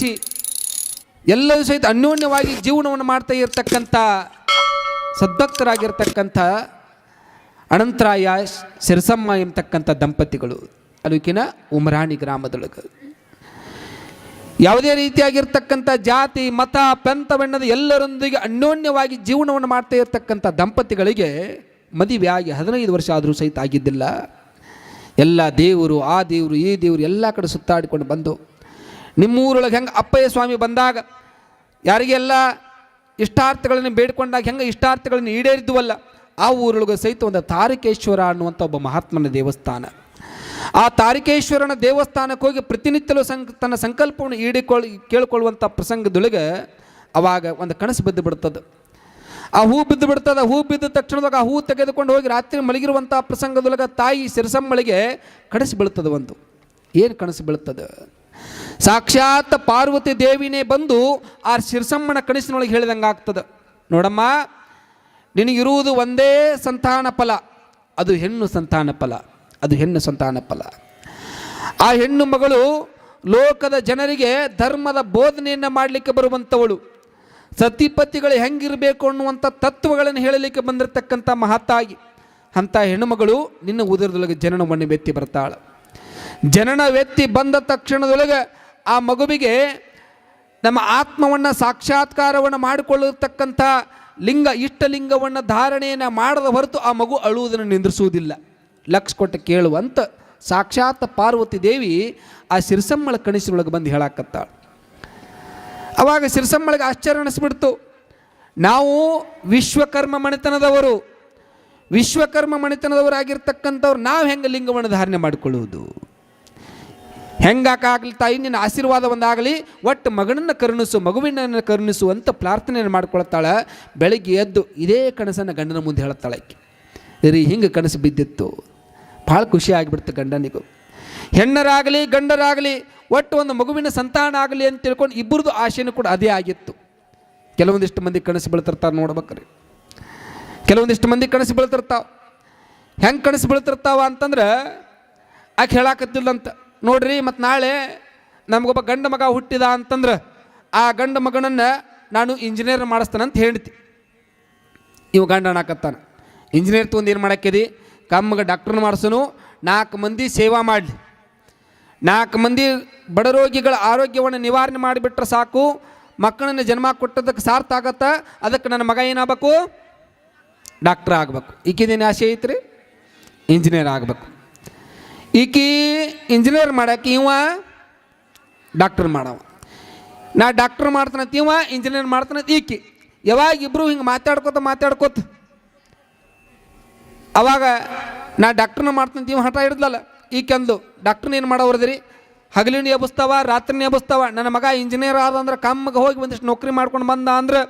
ಹಚ್ಚಿ ಎಲ್ಲರೂ ಸಹಿತ ಅನ್ಯೋನ್ಯವಾಗಿ ಜೀವನವನ್ನು ಮಾಡ್ತಾ ಇರತಕ್ಕಂಥ ಸದ್ಭಕ್ತರಾಗಿರ್ತಕ್ಕಂಥ ಅನಂತರಾಯ ಸಿರಸಮ್ಮ ಎಂಬತಕ್ಕಂಥ ದಂಪತಿಗಳು ತಾಲೂಕಿನ ಉಮರಾಣಿ ಗ್ರಾಮದೊಳಗೆ. ಯಾವುದೇ ರೀತಿಯಾಗಿರ್ತಕ್ಕಂಥ ಜಾತಿ, ಮತ ಪಂಥ ಬಣ್ಣದ ಎಲ್ಲರೊಂದಿಗೆ ಅನ್ಯೋನ್ಯವಾಗಿ ಜೀವನವನ್ನು ಮಾಡ್ತಾ ಇರತಕ್ಕಂಥ ದಂಪತಿಗಳಿಗೆ ಮದುವೆಯಾಗಿ ಹದಿನೈದು ವರ್ಷ ಆದರೂ ಸಹಿತ ಆಗಿದ್ದಿಲ್ಲ. ಎಲ್ಲ ದೇವರು, ಆ ದೇವರು, ಈ ದೇವರು ಎಲ್ಲ ಕಡೆ ಸುತ್ತಾಡಿಕೊಂಡು ಬಂದು ನಿಮ್ಮೂರೊಳಗೆ ಹೆಂಗೆ ಅಪ್ಪಯ್ಯ ಸ್ವಾಮಿ ಬಂದಾಗ ಯಾರಿಗೆಲ್ಲ ಇಷ್ಟಾರ್ಥಗಳನ್ನು ಬೇಡ್ಕೊಂಡಾಗ ಹೆಂಗೆ ಇಷ್ಟಾರ್ಥಗಳನ್ನು ಈಡೇರಿದ್ವಲ್ಲ, ಆ ಊರೊಳಗೆ ಸಹಿತ ಒಂದು ತಾರಕೇಶ್ವರ ಅನ್ನುವಂಥ ಒಬ್ಬ ಮಹಾತ್ಮನ ದೇವಸ್ಥಾನ. ಆ ತಾರಕೇಶ್ವರನ ದೇವಸ್ಥಾನಕ್ಕೆ ಹೋಗಿ ಪ್ರತಿನಿತ್ಯಲೂ ಸಂ ತನ್ನ ಸಂಕಲ್ಪವನ್ನು ಈಡಿಕೊಳ್ಳಿ ಕೇಳಿಕೊಳ್ಳುವಂಥ ಪ್ರಸಂಗದೊಳಗೆ ಅವಾಗ ಒಂದು ಕನಸು ಬಿದ್ದು ಬಿಡ್ತದೆ. ಆ ಹೂ ಬಿದ್ದು ಬಿಡ್ತದೆ, ಹೂ ಬಿದ್ದ ತಕ್ಷಣದಾಗ ಆ ಹೂ ತೆಗೆದುಕೊಂಡು ಹೋಗಿ ರಾತ್ರಿ ಮಲಗಿರುವಂಥ ಪ್ರಸಂಗದೊಳಗೆ ತಾಯಿ ಸಿರಸಮ್ಮಳಿಗೆ ಕನಸು ಬೀಳ್ತದೆ ಒಂದು. ಏನು ಕನಸು ಬೀಳ್ತದೆ? ಸಾಕ್ಷಾತ್ ಪಾರ್ವತಿ ದೇವಿನೇ ಬಂದು ಆ ಶಿರಸಮ್ಮನ ಕನಸಿನೊಳಗೆ ಹೇಳಿದಂಗೆ ಆಗ್ತದೆ. ನೋಡಮ್ಮ, ನಿನಗಿರುವುದು ಒಂದೇ ಸಂತಾನ ಫಲ. ಅದು ಹೆಣ್ಣು ಸಂತಾನ ಫಲ. ಅದು ಹೆಣ್ಣು ಸಂತಾನ ಫಲ. ಆ ಹೆಣ್ಣು ಮಗಳು ಲೋಕದ ಜನರಿಗೆ ಧರ್ಮದ ಬೋಧನೆಯನ್ನು ಮಾಡಲಿಕ್ಕೆ ಬರುವಂಥವಳು. ಸತಿಪತಿಗಳು ಹೆಂಗಿರಬೇಕು ಅನ್ನುವಂಥ ತತ್ವಗಳನ್ನು ಹೇಳಲಿಕ್ಕೆ ಬಂದಿರತಕ್ಕಂಥ ಮಹತ್ತಾಗಿ ಅಂಥ ಹೆಣ್ಣುಮಗಳು ನಿನ್ನ ಉದರದೊಳಗೆ ಜನನವನ್ನು ವ್ಯಕ್ತಿ ಬರ್ತಾಳೆ. ಜನನ ವ್ಯಕ್ತಿ ಬಂದ ತಕ್ಷಣದೊಳಗೆ ಆ ಮಗುವಿಗೆ ನಮ್ಮ ಆತ್ಮವನ್ನು ಸಾಕ್ಷಾತ್ಕಾರವನ್ನು ಮಾಡಿಕೊಳ್ಳತಕ್ಕಂಥ ಲಿಂಗ ಇಷ್ಟಲಿಂಗವನ್ನು ಧಾರಣೆಯನ್ನು ಮಾಡದ ಹೊರತು ಆ ಮಗು ಅಳುವುದನ್ನು ನಿಂದ್ರಿಸುವುದಿಲ್ಲ. ಲಕ್ಷ ಕೊಟ್ಟು ಕೇಳುವಂತ ಸಾಕ್ಷಾತ್ ಪಾರ್ವತಿ ದೇವಿ ಆ ಸಿರಿಸಮ್ಮಳ ಕಣಿಸಿನೊಳಗೆ ಬಂದು ಹೇಳಾಕತ್ತಾಳು. ಅವಾಗ ಸಿರಿಸಮ್ಮಳಿಗೆ ಆಶ್ಚರ್ಯ ಅನಿಸ್ಬಿಡ್ತು ನಾವು ವಿಶ್ವಕರ್ಮ ಮಣಿತನದವರು ವಿಶ್ವಕರ್ಮ ಮಣಿತನದವರಾಗಿರ್ತಕ್ಕಂಥವ್ರು ನಾವು ಹೆಂಗೆ ಲಿಂಗವನ್ನು ಧಾರಣೆ ಮಾಡಿಕೊಳ್ಳುವುದು? ಹೆಂಗಾಕಾಗಲಿ ತಾಯಿ, ನಿನ್ನ ಆಶೀರ್ವಾದ ಒಂದಾಗಲಿ, ಒಟ್ಟು ಮಗನನ್ನು ಕರುಣಿಸು, ಮಗುವಿನನ್ನು ಕರುಣಿಸು ಅಂತ ಪ್ರಾರ್ಥನೆಯನ್ನು ಮಾಡ್ಕೊಳ್ತಾಳೆ. ಬೆಳಗ್ಗೆ ಎದ್ದು ಇದೇ ಕನಸನ್ನು ಗಂಡನ ಮುಂದೆ ಹೇಳ್ತಾಳೆ ರೀ ಹಿಂಗೆ ಕನಸು ಬಿದ್ದಿತ್ತು. ಭಾಳ ಖುಷಿ ಆಗಿಬಿಡ್ತು ಗಂಡನಿಗೂ. ಹೆಣ್ಣರಾಗಲಿ, ಗಂಡರಾಗಲಿ, ಒಟ್ಟು ಒಂದು ಮಗುವಿನ ಸಂತಾನ ಆಗಲಿ ಅಂತ ತಿಳ್ಕೊಂಡು ಇಬ್ಬರದು ಆಶೆನೂ ಕೂಡ ಅದೇ ಆಗಿತ್ತು. ಕೆಲವೊಂದಿಷ್ಟು ಮಂದಿ ಕನಸು ಬೀಳ್ತಿರ್ತಾರೆ ನೋಡ್ಬೇಕ್ರಿ. ಕೆಲವೊಂದಿಷ್ಟು ಮಂದಿ ಕನಸು ಬೀಳ್ತಿರ್ತಾವೆ. ಹೆಂಗೆ ಕನಸು ಬೀಳ್ತಿರ್ತಾವ ಅಂತಂದ್ರೆ, ಆಕೆ ಹೇಳಾಕತ್ತಿಲ್ಲಂತ ನೋಡ್ರಿ ಮತ್ತು ನಾಳೆ ನಮಗೊಬ್ಬ ಗಂಡ ಮಗ ಹುಟ್ಟಿದ ಅಂತಂದ್ರೆ ಆ ಗಂಡ ಮಗನನ್ನು ನಾನು ಇಂಜಿನಿಯರ್ ಮಾಡಿಸ್ತಾನಂತ ಹೇಳ್ತಿ. ಇವು ಗಂಡ ಅನ್ನಕತ್ತಾನ ಇಂಜಿನಿಯರ್ ತೊಗೊಂಡು ಏನು ಮಾಡಕ್ಕಿದಿ ಕಮ್ಮಗೆ ಡಾಕ್ಟ್ರನ್ನ ಮಾಡಿಸೋನು, ನಾಲ್ಕು ಮಂದಿ ಸೇವಾ ಮಾಡಲಿ. ನಾಲ್ಕು ಮಂದಿ ಬಡ ರೋಗಿಗಳ ಆರೋಗ್ಯವನ್ನು ನಿವಾರಣೆ ಮಾಡಿಬಿಟ್ರೆ ಸಾಕು, ಮಕ್ಕಳನ್ನು ಜನ್ಮ ಕೊಟ್ಟದಕ್ಕೆ ಸಾರ್ಥ ಆಗತ್ತೆ, ಅದಕ್ಕೆ ನನ್ನ ಮಗ ಏನಾಗಬೇಕು? ಡಾಕ್ಟ್ರ್ ಆಗಬೇಕು. ಈಕಿದೇನು ಆಸೆ ಐತ್ರಿ? ಇಂಜಿನಿಯರ್ ಆಗಬೇಕು. ಈಕಿ ಇಂಜಿನಿಯರ್ ಮಾಡಕ್ಕೆ ಇವ ಡಾಕ್ಟರ್ ಮಾಡವ. ನಾ ಡಾಕ್ಟರ್ ಮಾಡ್ತಾನಂತ ಇವ ಇಂಜಿನಿಯರ್ ಮಾಡ್ತಾನಂತ ಈಕಿ. ಯಾವಾಗ ಇಬ್ಬರು ಹಿಂಗೆ ಮಾತಾಡ್ಕೋತ ಮಾತಾಡ್ಕೋತ. ಅವಾಗ ನಾ ಡಾಕ್ಟ್ರನ್ನ ಮಾಡ್ತಂತ ಇವ ಹಠ ಹಿಡ್ದಲ್ಲ ಈಕೆಂದು ಡಾಕ್ಟ್ರನ್ನ ಏನು ಮಾಡೋವ್ರದ್ರಿ ಹಗಲಿನ ಎಬ್ಬಿಸ್ತಾವ ರಾತ್ರಿನ ಎಬ್ಬಿಸ್ತಾವ ನನ್ನ ಮಗ ಇಂಜಿನಿಯರ್ ಆದ ಅಂದ್ರೆ ಕಮ್ಮಗೆ ಹೋಗಿ ಒಂದಿಷ್ಟು ನೌಕರಿ ಮಾಡ್ಕೊಂಡು ಬಂದ ಅಂದ್ರೆ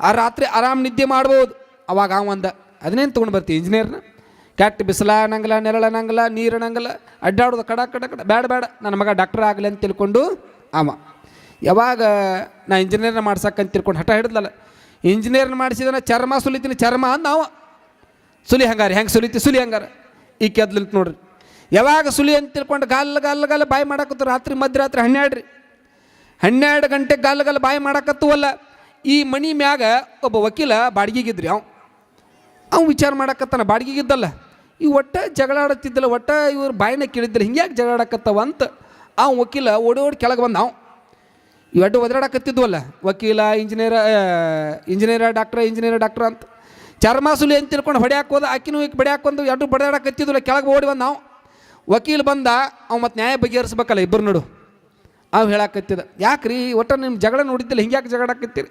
ಆ ರಾತ್ರಿ ಆರಾಮ್ ನಿದ್ದೆ ಮಾಡ್ಬೋದು. ಅವಾಗ ಆ ಒಂದು ಅದನ್ನೇನು ತೊಗೊಂಡು ಬರ್ತೀವಿ ಇಂಜಿನಿಯರ್ನ ಕೆಟ್ಟ ಬಿಸಿಲ ಅನ್ನಂಗಿಲ್ಲ ನೆರಳು ಅನ್ನಂಗಿಲ್ಲ ನೀರು ಅನ್ನಂಗಿಲ್ಲ ಅಡ್ಡಾಡೋದು ಕಡ ಕಡ ಕಡ. ಬೇಡ ಬೇಡ ನನ್ನ ಮಗ ಡಾಕ್ಟರ್ ಆಗಲಿ ಅಂತ ತಿಳ್ಕೊಂಡು ಅವ. ಯಾವಾಗ ನಾ ಇಂಜಿನಿಯರ್ನ ಮಾಡ್ಸಕ್ಕಂತ ತಿಳ್ಕೊಂಡು ಹಠ ಹಿಡ್ದಲ್ಲ. ಇಂಜಿನಿಯರ್ನ ಮಾಡಿಸಿದನ ಚರ್ಮ ಸುಲಿತೀನಿ, ಚರ್ಮ ಅಂದ ಅವ. ಸುಲಿ ಹಂಗಾರ, ಹೆಂಗೆ ಸುಲಿತಿ? ಸುಲಿ ಹಂಗಾರ. ಈ ಕೆದ್ಲಿಂತ ನೋಡ್ರಿ. ಯಾವಾಗ ಸುಲಿ ಅಂತ ತಿಳ್ಕೊಂಡು ಗಾಲ್ ಗಾಲ್ ಗಲ್ಲ ಬಾಯಿ ಮಾಡಾಕತ್ತು? ರಾತ್ರಿ, ಮಧ್ಯರಾತ್ರಿ ಹನ್ನೆರಡು ಹನ್ನೆರಡು ಗಂಟೆ ಗಾಲ್ ಗಲ್ಲ ಬಾಯಿ ಮಾಡಕತ್ತುವಲ್ಲ. ಈ ಮನಿ ಮ್ಯಾಗ ಒಬ್ಬ ವಕೀಲ ಬಾಡಿಗೆಗಿದ್ರಿ ಅವ. ಅವ ವಿಚಾರ ಮಾಡಾಕತ್ತಾನ. ಬಾಡಿಗೆಗಿದ್ದಲ್ಲ ಈ ಒಟ್ಟ ಜಗಳ ಆಡತ್ತಿದ್ದಲ್ಲ ಒಟ್ಟ ಇವ್ರ ಬಾಯಿನ ಕೇಳಿದ್ದಿಲ್ಲ, ಹಿಂಗ್ಯಾಕೆ ಜಗಳಾಡಕತ್ತವ ಅಂತ ಆ ವಕೀಲ ಓಡಿ ಓಡಿ ಕೆಳಗೆ ಬಂದ ನಾವು ಇವೆರಡು ಒದರಾಡಕತ್ತಿದ್ವಲ್ಲ, ವಕೀಲ, ಇಂಜಿನಿಯರ್ ಇಂಜಿನಿಯರ್, ಡಾಕ್ಟ್ರ ಇಂಜಿನಿಯರ್, ಡಾಕ್ಟ್ರ ಅಂತ. ಚರ್ಮಾಸುಲಿ ಅಂತ ತಿಳ್ಕೊಂಡು ಹೊಡೆ ಹೋದ, ಆಕಿನೂ ಈಗ ಬಡಿಯಾಕ ಹಾಕೊಂಡು ಎರಡು ಕೆಳಗೆ ಓಡಿ ಬಂದ ನಾವು ವಕೀಲ್ ಬಂದ, ಅವ್ ಮತ್ತು ನ್ಯಾಯ ಬಗೆಹರಿಸ್ಬೇಕಲ್ಲ ಇಬ್ಬರು ನೋಡು. ಅವು ಹೇಳಾಕತ್ತಿದ, ಯಾಕ್ರಿ ಒಟ್ಟು ನಿಮ್ಮ ಜಗಳ ನೋಡಿದ್ದಿಲ್ಲ, ಹಿಂಗ್ಯಾಕೆ ಜಗಳಾಕತ್ತೀರಿ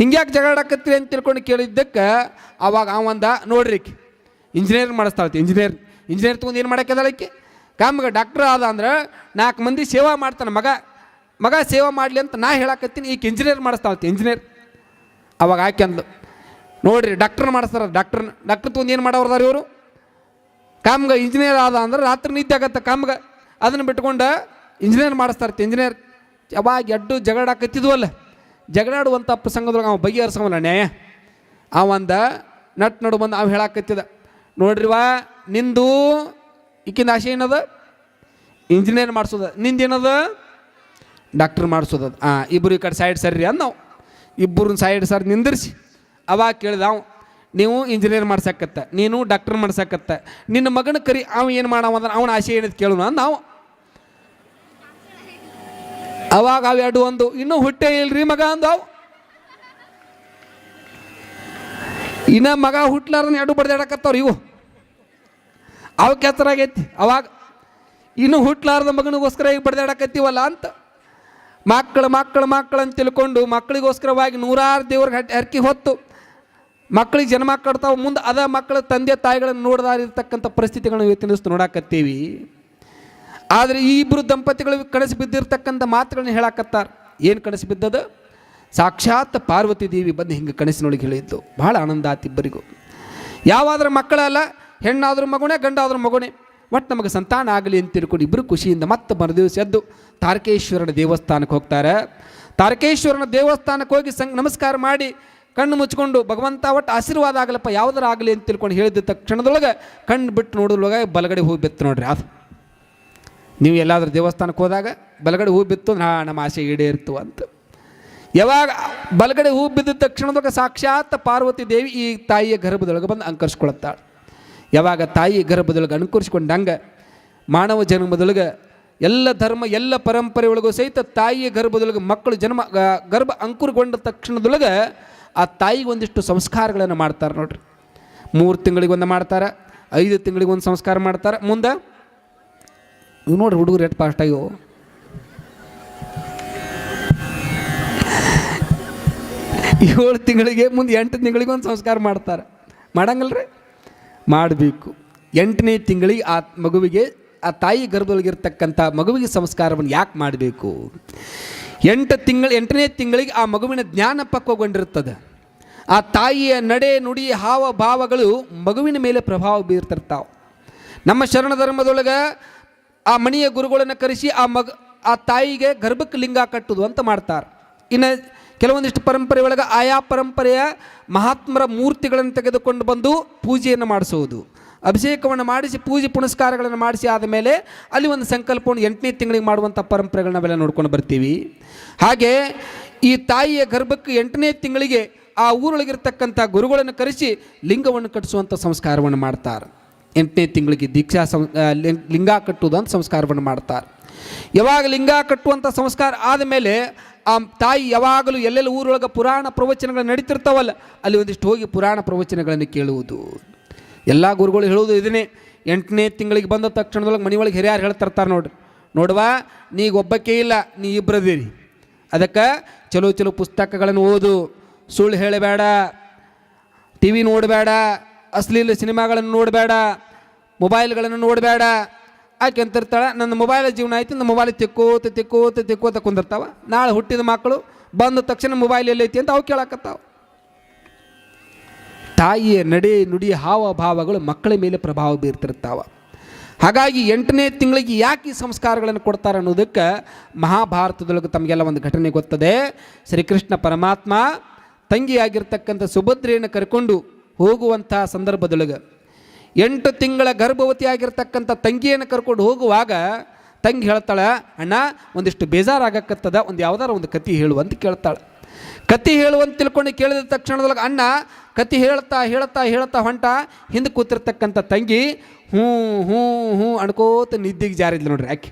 ಹಿಂಗ್ಯಾಕೆ ಜಗಳಾಕತ್ತೀರಿ ಅಂತ ತಿಳ್ಕೊಂಡು ಕೇಳಿದ್ದಕ್ಕೆ, ಅವಾಗ ಅವಂದ ನೋಡ್ರಿ ಇಂಜಿನಿಯರ್ ಮಾಡಿಸ್ತಾಳತಿ ಇಂಜಿನಿಯರ್ ಇಂಜಿನಿಯರ್ ತೊಗೊಂಡು ಏನು ಮಾಡಕ್ಕಿದಾಳಕ್ಕೆ ಕಾಮಗ ಡಾಕ್ಟ್ರ್ ಆದ ಅಂದ್ರೆ ನಾಲ್ಕು ಮಂದಿ ಸೇವಾ ಮಾಡ್ತಾನೆ ಮಗ. ಮಗ ಸೇವಾ ಮಾಡಲಿ ಅಂತ ನಾ ಹೇಳಾಕತ್ತೀನಿ ಈಗ ಇಂಜಿನಿಯರ್ ಮಾಡಿಸ್ತಾಳತಿ ಇಂಜಿನಿಯರ್ ಅವಾಗ ಆಕೆ ಅಂದ್ಲು, ನೋಡ್ರಿ ಡಾಕ್ಟರ್ ಮಾಡಿಸ್ತಾರ ಡಾಕ್ಟ್ರನ್ನ ಡಾಕ್ಟ್ರ್ ತೊಗೊಂಡು ಏನು ಮಾಡೋರ್ದಾರ ಇವರು? ಕಾಮ್ಗ ಇಂಜಿನಿಯರ್ ಆದ ಅಂದ್ರೆ ರಾತ್ರಿ ನಿದ್ದೆ ಆಗತ್ತೆ ಕಾಮ್ಗ ಅದನ್ನು ಬಿಟ್ಕೊಂಡು ಇಂಜಿನಿಯರ್ ಮಾಡಿಸ್ತಾರತ್ತೆ ಇಂಜಿನಿಯರ್ ಯಾವಾಗ ಎಡ್ಡು ಜಗಳಾಕತ್ತಿದ್ವಲ್ಲ ಜಗಳಾಡುವಂಥ ಪ್ರಸಂಗದೊಳಗೆ ಅವ ಬಗೆಹರಿಸವಲ್ಲ ನ್ಯಾಯ. ಅವಂದ ನಟ್ ನಡು ಬಂದು ಅವ ಹೇಳಾಕತ್ತಿದ. ನೋಡ್ರಿವಾ ನಿಂದು ಈಕಿನ ಆಸೆ ಏನದ? ಇಂಜಿನಿಯರ್ ಮಾಡಿಸೋದ. ನಿಂದೇನದ? ಡಾಕ್ಟ್ರ್ ಮಾಡಿಸೋದ. ಹಾಂ ಇಬ್ಬರು ಈ ಕಡೆ ಸೈಡ್ ಸರ್ರಿ ರೀ ನಾವು. ಇಬ್ಬರನ್ನ ಸೈಡ್ ಸರ್ ನಿಂದಿರಿಸಿ. ಅವಾಗ ಕೇಳಿದ ಅವ, ನೀವು ಇಂಜಿನಿಯರ್ ಮಾಡ್ಸಕತ್ತ, ನೀನು ಡಾಕ್ಟರ್ ಮಾಡ್ಸಕತ್ತ. ನಿನ್ನ ಮಗನ ಕರಿ ಅವ ಏನು ಮಾಡವ ಅಂದ್ರೆ ಅವನ ಆಸೆ ಏನದು ಕೇಳೋಣ ಅಂದ ನಾವು. ಅವಾಗ ಅವು ಎರಡು ಒಂದು, ಇನ್ನೂ ಹುಟ್ಟೆ ಇಲ್ರಿ ಮಗ ಅಂದವು ಇನ್ನ ಮಗ ಹುಟ್ಲಾರ್ದನ್ನ ಎರಡು ಬಡ್ದಾಡಕತ್ತವ್ರು ಇವು. ಅವಕ್ಕೆ ಹೆಸರಾಗೈತಿ ಅವಾಗ ಇನ್ನು ಹುಟ್ಲಾರ್ದ ಮಗನಿಗೋಸ್ಕರ ಈಗ ಬಡ್ದಾಡಕತ್ತೀವಲ್ಲ ಅಂತ ಮಕ್ಕಳು ಮಕ್ಕಳು ಮಕ್ಕಳು ಅಂತ ತಿಳ್ಕೊಂಡು ಮಕ್ಕಳಿಗೋಸ್ಕರವಾಗಿ ನೂರಾರು ದೇವ್ರಿಗೆ ಹರಕಿ ಹೊತ್ತು ಮಕ್ಕಳಿಗೆ ಜನ್ಮ ಕಟ್ತಾವ ಮುಂದೆ ಅದ ಮಕ್ಕಳ ತಂದೆ ತಾಯಿಗಳನ್ನು ನೋಡದಾರಿರ್ತಕ್ಕಂಥ ಪರಿಸ್ಥಿತಿಗಳನ್ನು ಇವತ್ತಿನ ದಿವಸ ನೋಡಾಕತ್ತೀವಿ. ಆದರೆ ಈ ಇಬ್ಬರು ದಂಪತಿಗಳು ಕನಸು ಬಿದ್ದಿರ್ತಕ್ಕಂಥ ಮಾತುಗಳನ್ನ ಹೇಳಾಕತ್ತಾರ. ಏನು ಕನಸು ಬಿದ್ದದ? ಸಾಕ್ಷಾತ್ ಪಾರ್ವತಿ ದೇವಿ ಬಂದು ಹಿಂಗೆ ಕನಸಿನೊಳಗೆ ಹೇಳಿದ್ದು. ಭಾಳ ಆನಂದ ಆತು ಇಬ್ಬರಿಗೂ. ಯಾವಾದ್ರ ಮಕ್ಕಳಲ್ಲ ಹೆಣ್ಣಾದ್ರೂ ಮಗುನೇ, ಗಂಡಾದ್ರೂ ಮಗುನೇ. ಒಟ್ಟು ನಮಗೆ ಸಂತಾನ ಆಗಲಿ ಅಂತ ತಿಳ್ಕೊಂಡು ಇಬ್ಬರು ಖುಷಿಯಿಂದ ಮತ್ತೆ ಮರುದಿವಸ ಎದ್ದು ತಾರಕೇಶ್ವರನ ದೇವಸ್ಥಾನಕ್ಕೆ ಹೋಗ್ತಾರೆ. ತಾರಕೇಶ್ವರನ ದೇವಸ್ಥಾನಕ್ಕೆ ಹೋಗಿ ಸಂಗ್ ನಮಸ್ಕಾರ ಮಾಡಿ ಕಣ್ಣು ಮುಚ್ಕೊಂಡು ಭಗವಂತ ಒಟ್ಟು ಆಶೀರ್ವಾದ ಆಗಲಪ್ಪ, ಯಾವುದರ ಆಗಲಿ ಅಂತ ತಿಳ್ಕೊಂಡು ಹೇಳಿದ ತಕ್ಷಣದೊಳಗೆ ಕಣ್ಣು ಬಿಟ್ಟು ನೋಡೋದ್ರೊಳಗೆ ಬಲಗಡೆ ಹೋಗಿ ಬಿತ್ತು ನೋಡ್ರಿ ಅದು. ನೀವು ಎಲ್ಲಾದ್ರೂ ದೇವಸ್ಥಾನಕ್ಕೆ ಹೋದಾಗ ಬಲಗಡೆ ಹೂ ಬಿತ್ತು ಹಾ, ನಮ್ಮ ಆಸೆ ಈಡೇರಿತು ಅಂತ. ಯಾವಾಗ ಬಲಗಡೆ ಹೂ ಬಿದ್ದ ತಕ್ಷಣದೊಳಗೆ ಸಾಕ್ಷಾತ್ ಪಾರ್ವತಿ ದೇವಿ ಈ ತಾಯಿಯ ಗರ್ಭದೊಳಗೆ ಬಂದು ಅಂಕರಿಸ್ಕೊಳತ್ತಾಳೆ. ಯಾವಾಗ ತಾಯಿ ಗರ್ಭದೊಳಗೆ ಅನುಕರಿಸ್ಕೊಂಡಂಗೆ ಮಾನವ ಜನ್ಮದೊಳಗೆ ಎಲ್ಲ ಧರ್ಮ, ಎಲ್ಲ ಪರಂಪರೆ ಒಳಗೂ ಸಹಿತ ತಾಯಿಯ ಗರ್ಭದೊಳಗೆ ಮಕ್ಕಳು ಜನ್ಮ ಗರ್ಭ ಅಂಕುರಗೊಂಡ ತಕ್ಷಣದೊಳಗೆ ಆ ತಾಯಿಗೆ ಒಂದಿಷ್ಟು ಸಂಸ್ಕಾರಗಳನ್ನು ಮಾಡ್ತಾರೆ ನೋಡ್ರಿ. ಮೂರು ತಿಂಗಳಿಗೆ ಒಂದು ಮಾಡ್ತಾರೆ, ಐದು ತಿಂಗಳಿಗೆ ಒಂದು ಸಂಸ್ಕಾರ ಮಾಡ್ತಾರೆ. ಮುಂದೆ ಇವು ನೋಡ್ರಿ ಹುಡುಗರು ಎಷ್ಟು ಫಾಸ್ಟ್ ಏಳು ತಿಂಗಳಿಗೆ ಮುಂದೆ ಎಂಟು ತಿಂಗಳಿಗೆ ಒಂದು ಸಂಸ್ಕಾರ ಮಾಡ್ತಾರೆ. ಮಾಡಂಗಲ್ರಿ? ಮಾಡಬೇಕು. ಎಂಟನೇ ತಿಂಗಳಿಗೆ ಆ ಮಗುವಿಗೆ, ಆ ತಾಯಿ ಗರ್ಭದೊಳಗಿರ್ತಕ್ಕಂಥ ಮಗುವಿಗೆ ಸಂಸ್ಕಾರವನ್ನು ಯಾಕೆ ಮಾಡಬೇಕು? ಎಂಟು ತಿಂಗಳು, ಎಂಟನೇ ತಿಂಗಳಿಗೆ ಆ ಮಗುವಿನ ಜ್ಞಾನ ಪಕ್ವಗೊಂಡಿರ್ತದೆ ಆ ತಾಯಿಯ ನಡೆ, ನುಡಿ, ಹಾವ, ಭಾವಗಳು ಮಗುವಿನ ಮೇಲೆ ಪ್ರಭಾವ ಬೀರ್ತಿರ್ತಾವೆ. ನಮ್ಮ ಶರಣ ಧರ್ಮದೊಳಗೆ ಆ ಮಣಿಯ ಗುರುಗಳನ್ನು ಕರೆಸಿ ಆ ಮಗ, ಆ ತಾಯಿಗೆ ಗರ್ಭಕ್ಕೆ ಲಿಂಗ ಕಟ್ಟುದು ಅಂತ ಮಾಡ್ತಾರೆ. ಇನ್ನು ಕೆಲವೊಂದಿಷ್ಟು ಪರಂಪರೆ ಒಳಗೆ ಆಯಾ ಪರಂಪರೆಯ ಮಹಾತ್ಮರ ಮೂರ್ತಿಗಳನ್ನು ತೆಗೆದುಕೊಂಡು ಬಂದು ಪೂಜೆಯನ್ನು ಮಾಡಿಸುವುದು. ಅಭಿಷೇಕವನ್ನು ಮಾಡಿಸಿ, ಪೂಜೆ ಪುನಸ್ಕಾರಗಳನ್ನು ಮಾಡಿಸಿ ಆದ ಮೇಲೆ ಅಲ್ಲಿ ಒಂದು ಸಂಕಲ್ಪವನ್ನು ಎಂಟನೇ ತಿಂಗಳಿಗೆ ಮಾಡುವಂಥ ಪರಂಪರೆಗಳನ್ನ ನಾವೆಲ್ಲ ನೋಡ್ಕೊಂಡು ಬರ್ತೀವಿ. ಹಾಗೆ ಈ ತಾಯಿಯ ಗರ್ಭಕ್ಕೆ ಎಂಟನೇ ತಿಂಗಳಿಗೆ ಆ ಊರೊಳಗಿರ್ತಕ್ಕಂಥ ಗುರುಗಳನ್ನು ಕರೆಸಿ ಲಿಂಗವನ್ನು ಕಟ್ಟಿಸುವಂಥ ಸಂಸ್ಕಾರವನ್ನು ಮಾಡ್ತಾರೆ. ಎಂಟನೇ ತಿಂಗಳಿಗೆ ದೀಕ್ಷಾ ಸಂ ಲಿಂಗ- ಕಟ್ಟುವುದಂತ ಸಂಸ್ಕಾರವನ್ನು ಮಾಡ್ತಾರೆ. ಯಾವಾಗ ಲಿಂಗ ಕಟ್ಟುವಂಥ ಸಂಸ್ಕಾರ ಆದಮೇಲೆ ಆ ತಾಯಿ ಯಾವಾಗಲೂ ಎಲ್ಲೆಲ್ಲ ಊರೊಳಗೆ ಪುರಾಣ ಪ್ರವಚನಗಳು ನಡೀತಿರ್ತಾವಲ್ಲ, ಅಲ್ಲಿ ಒಂದಿಷ್ಟು ಹೋಗಿ ಪುರಾಣ ಪ್ರವಚನಗಳನ್ನು ಕೇಳುವುದು. ಎಲ್ಲ ಗುರುಗಳು ಹೇಳುವುದು ಇದನ್ನೇ. ಎಂಟನೇ ತಿಂಗಳಿಗೆ ಬಂದ ತಕ್ಷಣದೊಳಗೆ ಮನೆಯೊಳಗೆ ಹಿರಿಯರು ಹೇಳ್ತಿರ್ತಾರೆ ನೋಡ್ರಿ. ನೋಡುವ ನೀಗ ಒಬ್ಬಕ್ಕೆ ಇಲ್ಲ, ನೀ ಇಬ್ಬರದಿರಿ ಅದಕ್ಕೆ ಚಲೋ ಚಲೋ ಪುಸ್ತಕಗಳನ್ನು ಓದು. ಸುಳ್ಳು ಹೇಳಬೇಡ ಟಿ ವಿ ನೋಡಬೇಡ ಅಶ್ಲೀಲ ಸಿನಿಮಾಗಳನ್ನು ನೋಡಬೇಡ, ಮೊಬೈಲ್ಗಳನ್ನು ನೋಡಬೇಡ. ಆಕೆ ಅಂತಿರ್ತಾಳೆ, ನನ್ನ ಮೊಬೈಲ್ ಜೀವನ ಆಯ್ತು, ನನ್ನ ಮೊಬೈಲ್ ತಿಕ್ಕೋತ ತಿಕ್ಕೋತ ತಿಕ್ಕೋತ ಕುಂದಿರ್ತಾವೆ. ನಾಳೆ ಹುಟ್ಟಿದ ಮಕ್ಕಳು ಬಂದ ತಕ್ಷಣ ಮೊಬೈಲ್ ಎಲ್ಲೈತಿ ಅಂತ ಅವು ಕೇಳಾಕತ್ತಾವ. ತಾಯಿಯ ನಡೆ, ನುಡಿ, ಹಾವ ಭಾವಗಳು ಮಕ್ಕಳ ಮೇಲೆ ಪ್ರಭಾವ ಬೀರ್ತಿರ್ತಾವೆ. ಹಾಗಾಗಿ ಎಂಟನೇ ತಿಂಗಳಿಗೆ ಯಾಕೆ ಈ ಸಂಸ್ಕಾರಗಳನ್ನು ಕೊಡ್ತಾರೆ ಅನ್ನೋದಕ್ಕೆ ಮಹಾಭಾರತದೊಳಗೆ ತಮಗೆಲ್ಲ ಒಂದು ಘಟನೆ ಗೊತ್ತದೆ. ಶ್ರೀಕೃಷ್ಣ ಪರಮಾತ್ಮ ತಂಗಿಯಾಗಿರ್ತಕ್ಕಂಥ ಸುಭದ್ರೆಯನ್ನು ಕರ್ಕೊಂಡು ಹೋಗುವಂಥ ಸಂದರ್ಭದೊಳಗೆ ಎಂಟು ತಿಂಗಳ ಗರ್ಭವತಿ ಆಗಿರ್ತಕ್ಕಂಥ ತಂಗಿಯನ್ನು ಕರ್ಕೊಂಡು ಹೋಗುವಾಗ ತಂಗಿ ಹೇಳ್ತಾಳೆ, ಅಣ್ಣ, ಒಂದಿಷ್ಟು ಬೇಜಾರಾಗಕ್ಕತ್ತದ ಒಂದು ಯಾವ್ದಾರ ಒಂದು ಕತಿ ಹೇಳು ಅಂತ ಕೇಳ್ತಾಳೆ. ಕತಿ ಹೇಳುವಂತ ತಿಳ್ಕೊಂಡು ಕೇಳಿದ ತಕ್ಷಣದೊಳಗೆ, ಅಣ್ಣ, ಕತಿ ಹೇಳ್ತಾ ಹೇಳ್ತಾ ಹೇಳ್ತಾ ಹೊಂಟ, ಹಿಂದೆ ಕೂತಿರ್ತಕ್ಕಂಥ ತಂಗಿ ಹ್ಞೂ ಹ್ಞೂ ಹ್ಞೂ ಅಣ್ಕೋತ ನಿದ್ದಿಗೆ ಜಾರಿದ್ಲು ನೋಡ್ರಿ ಆಕೆ.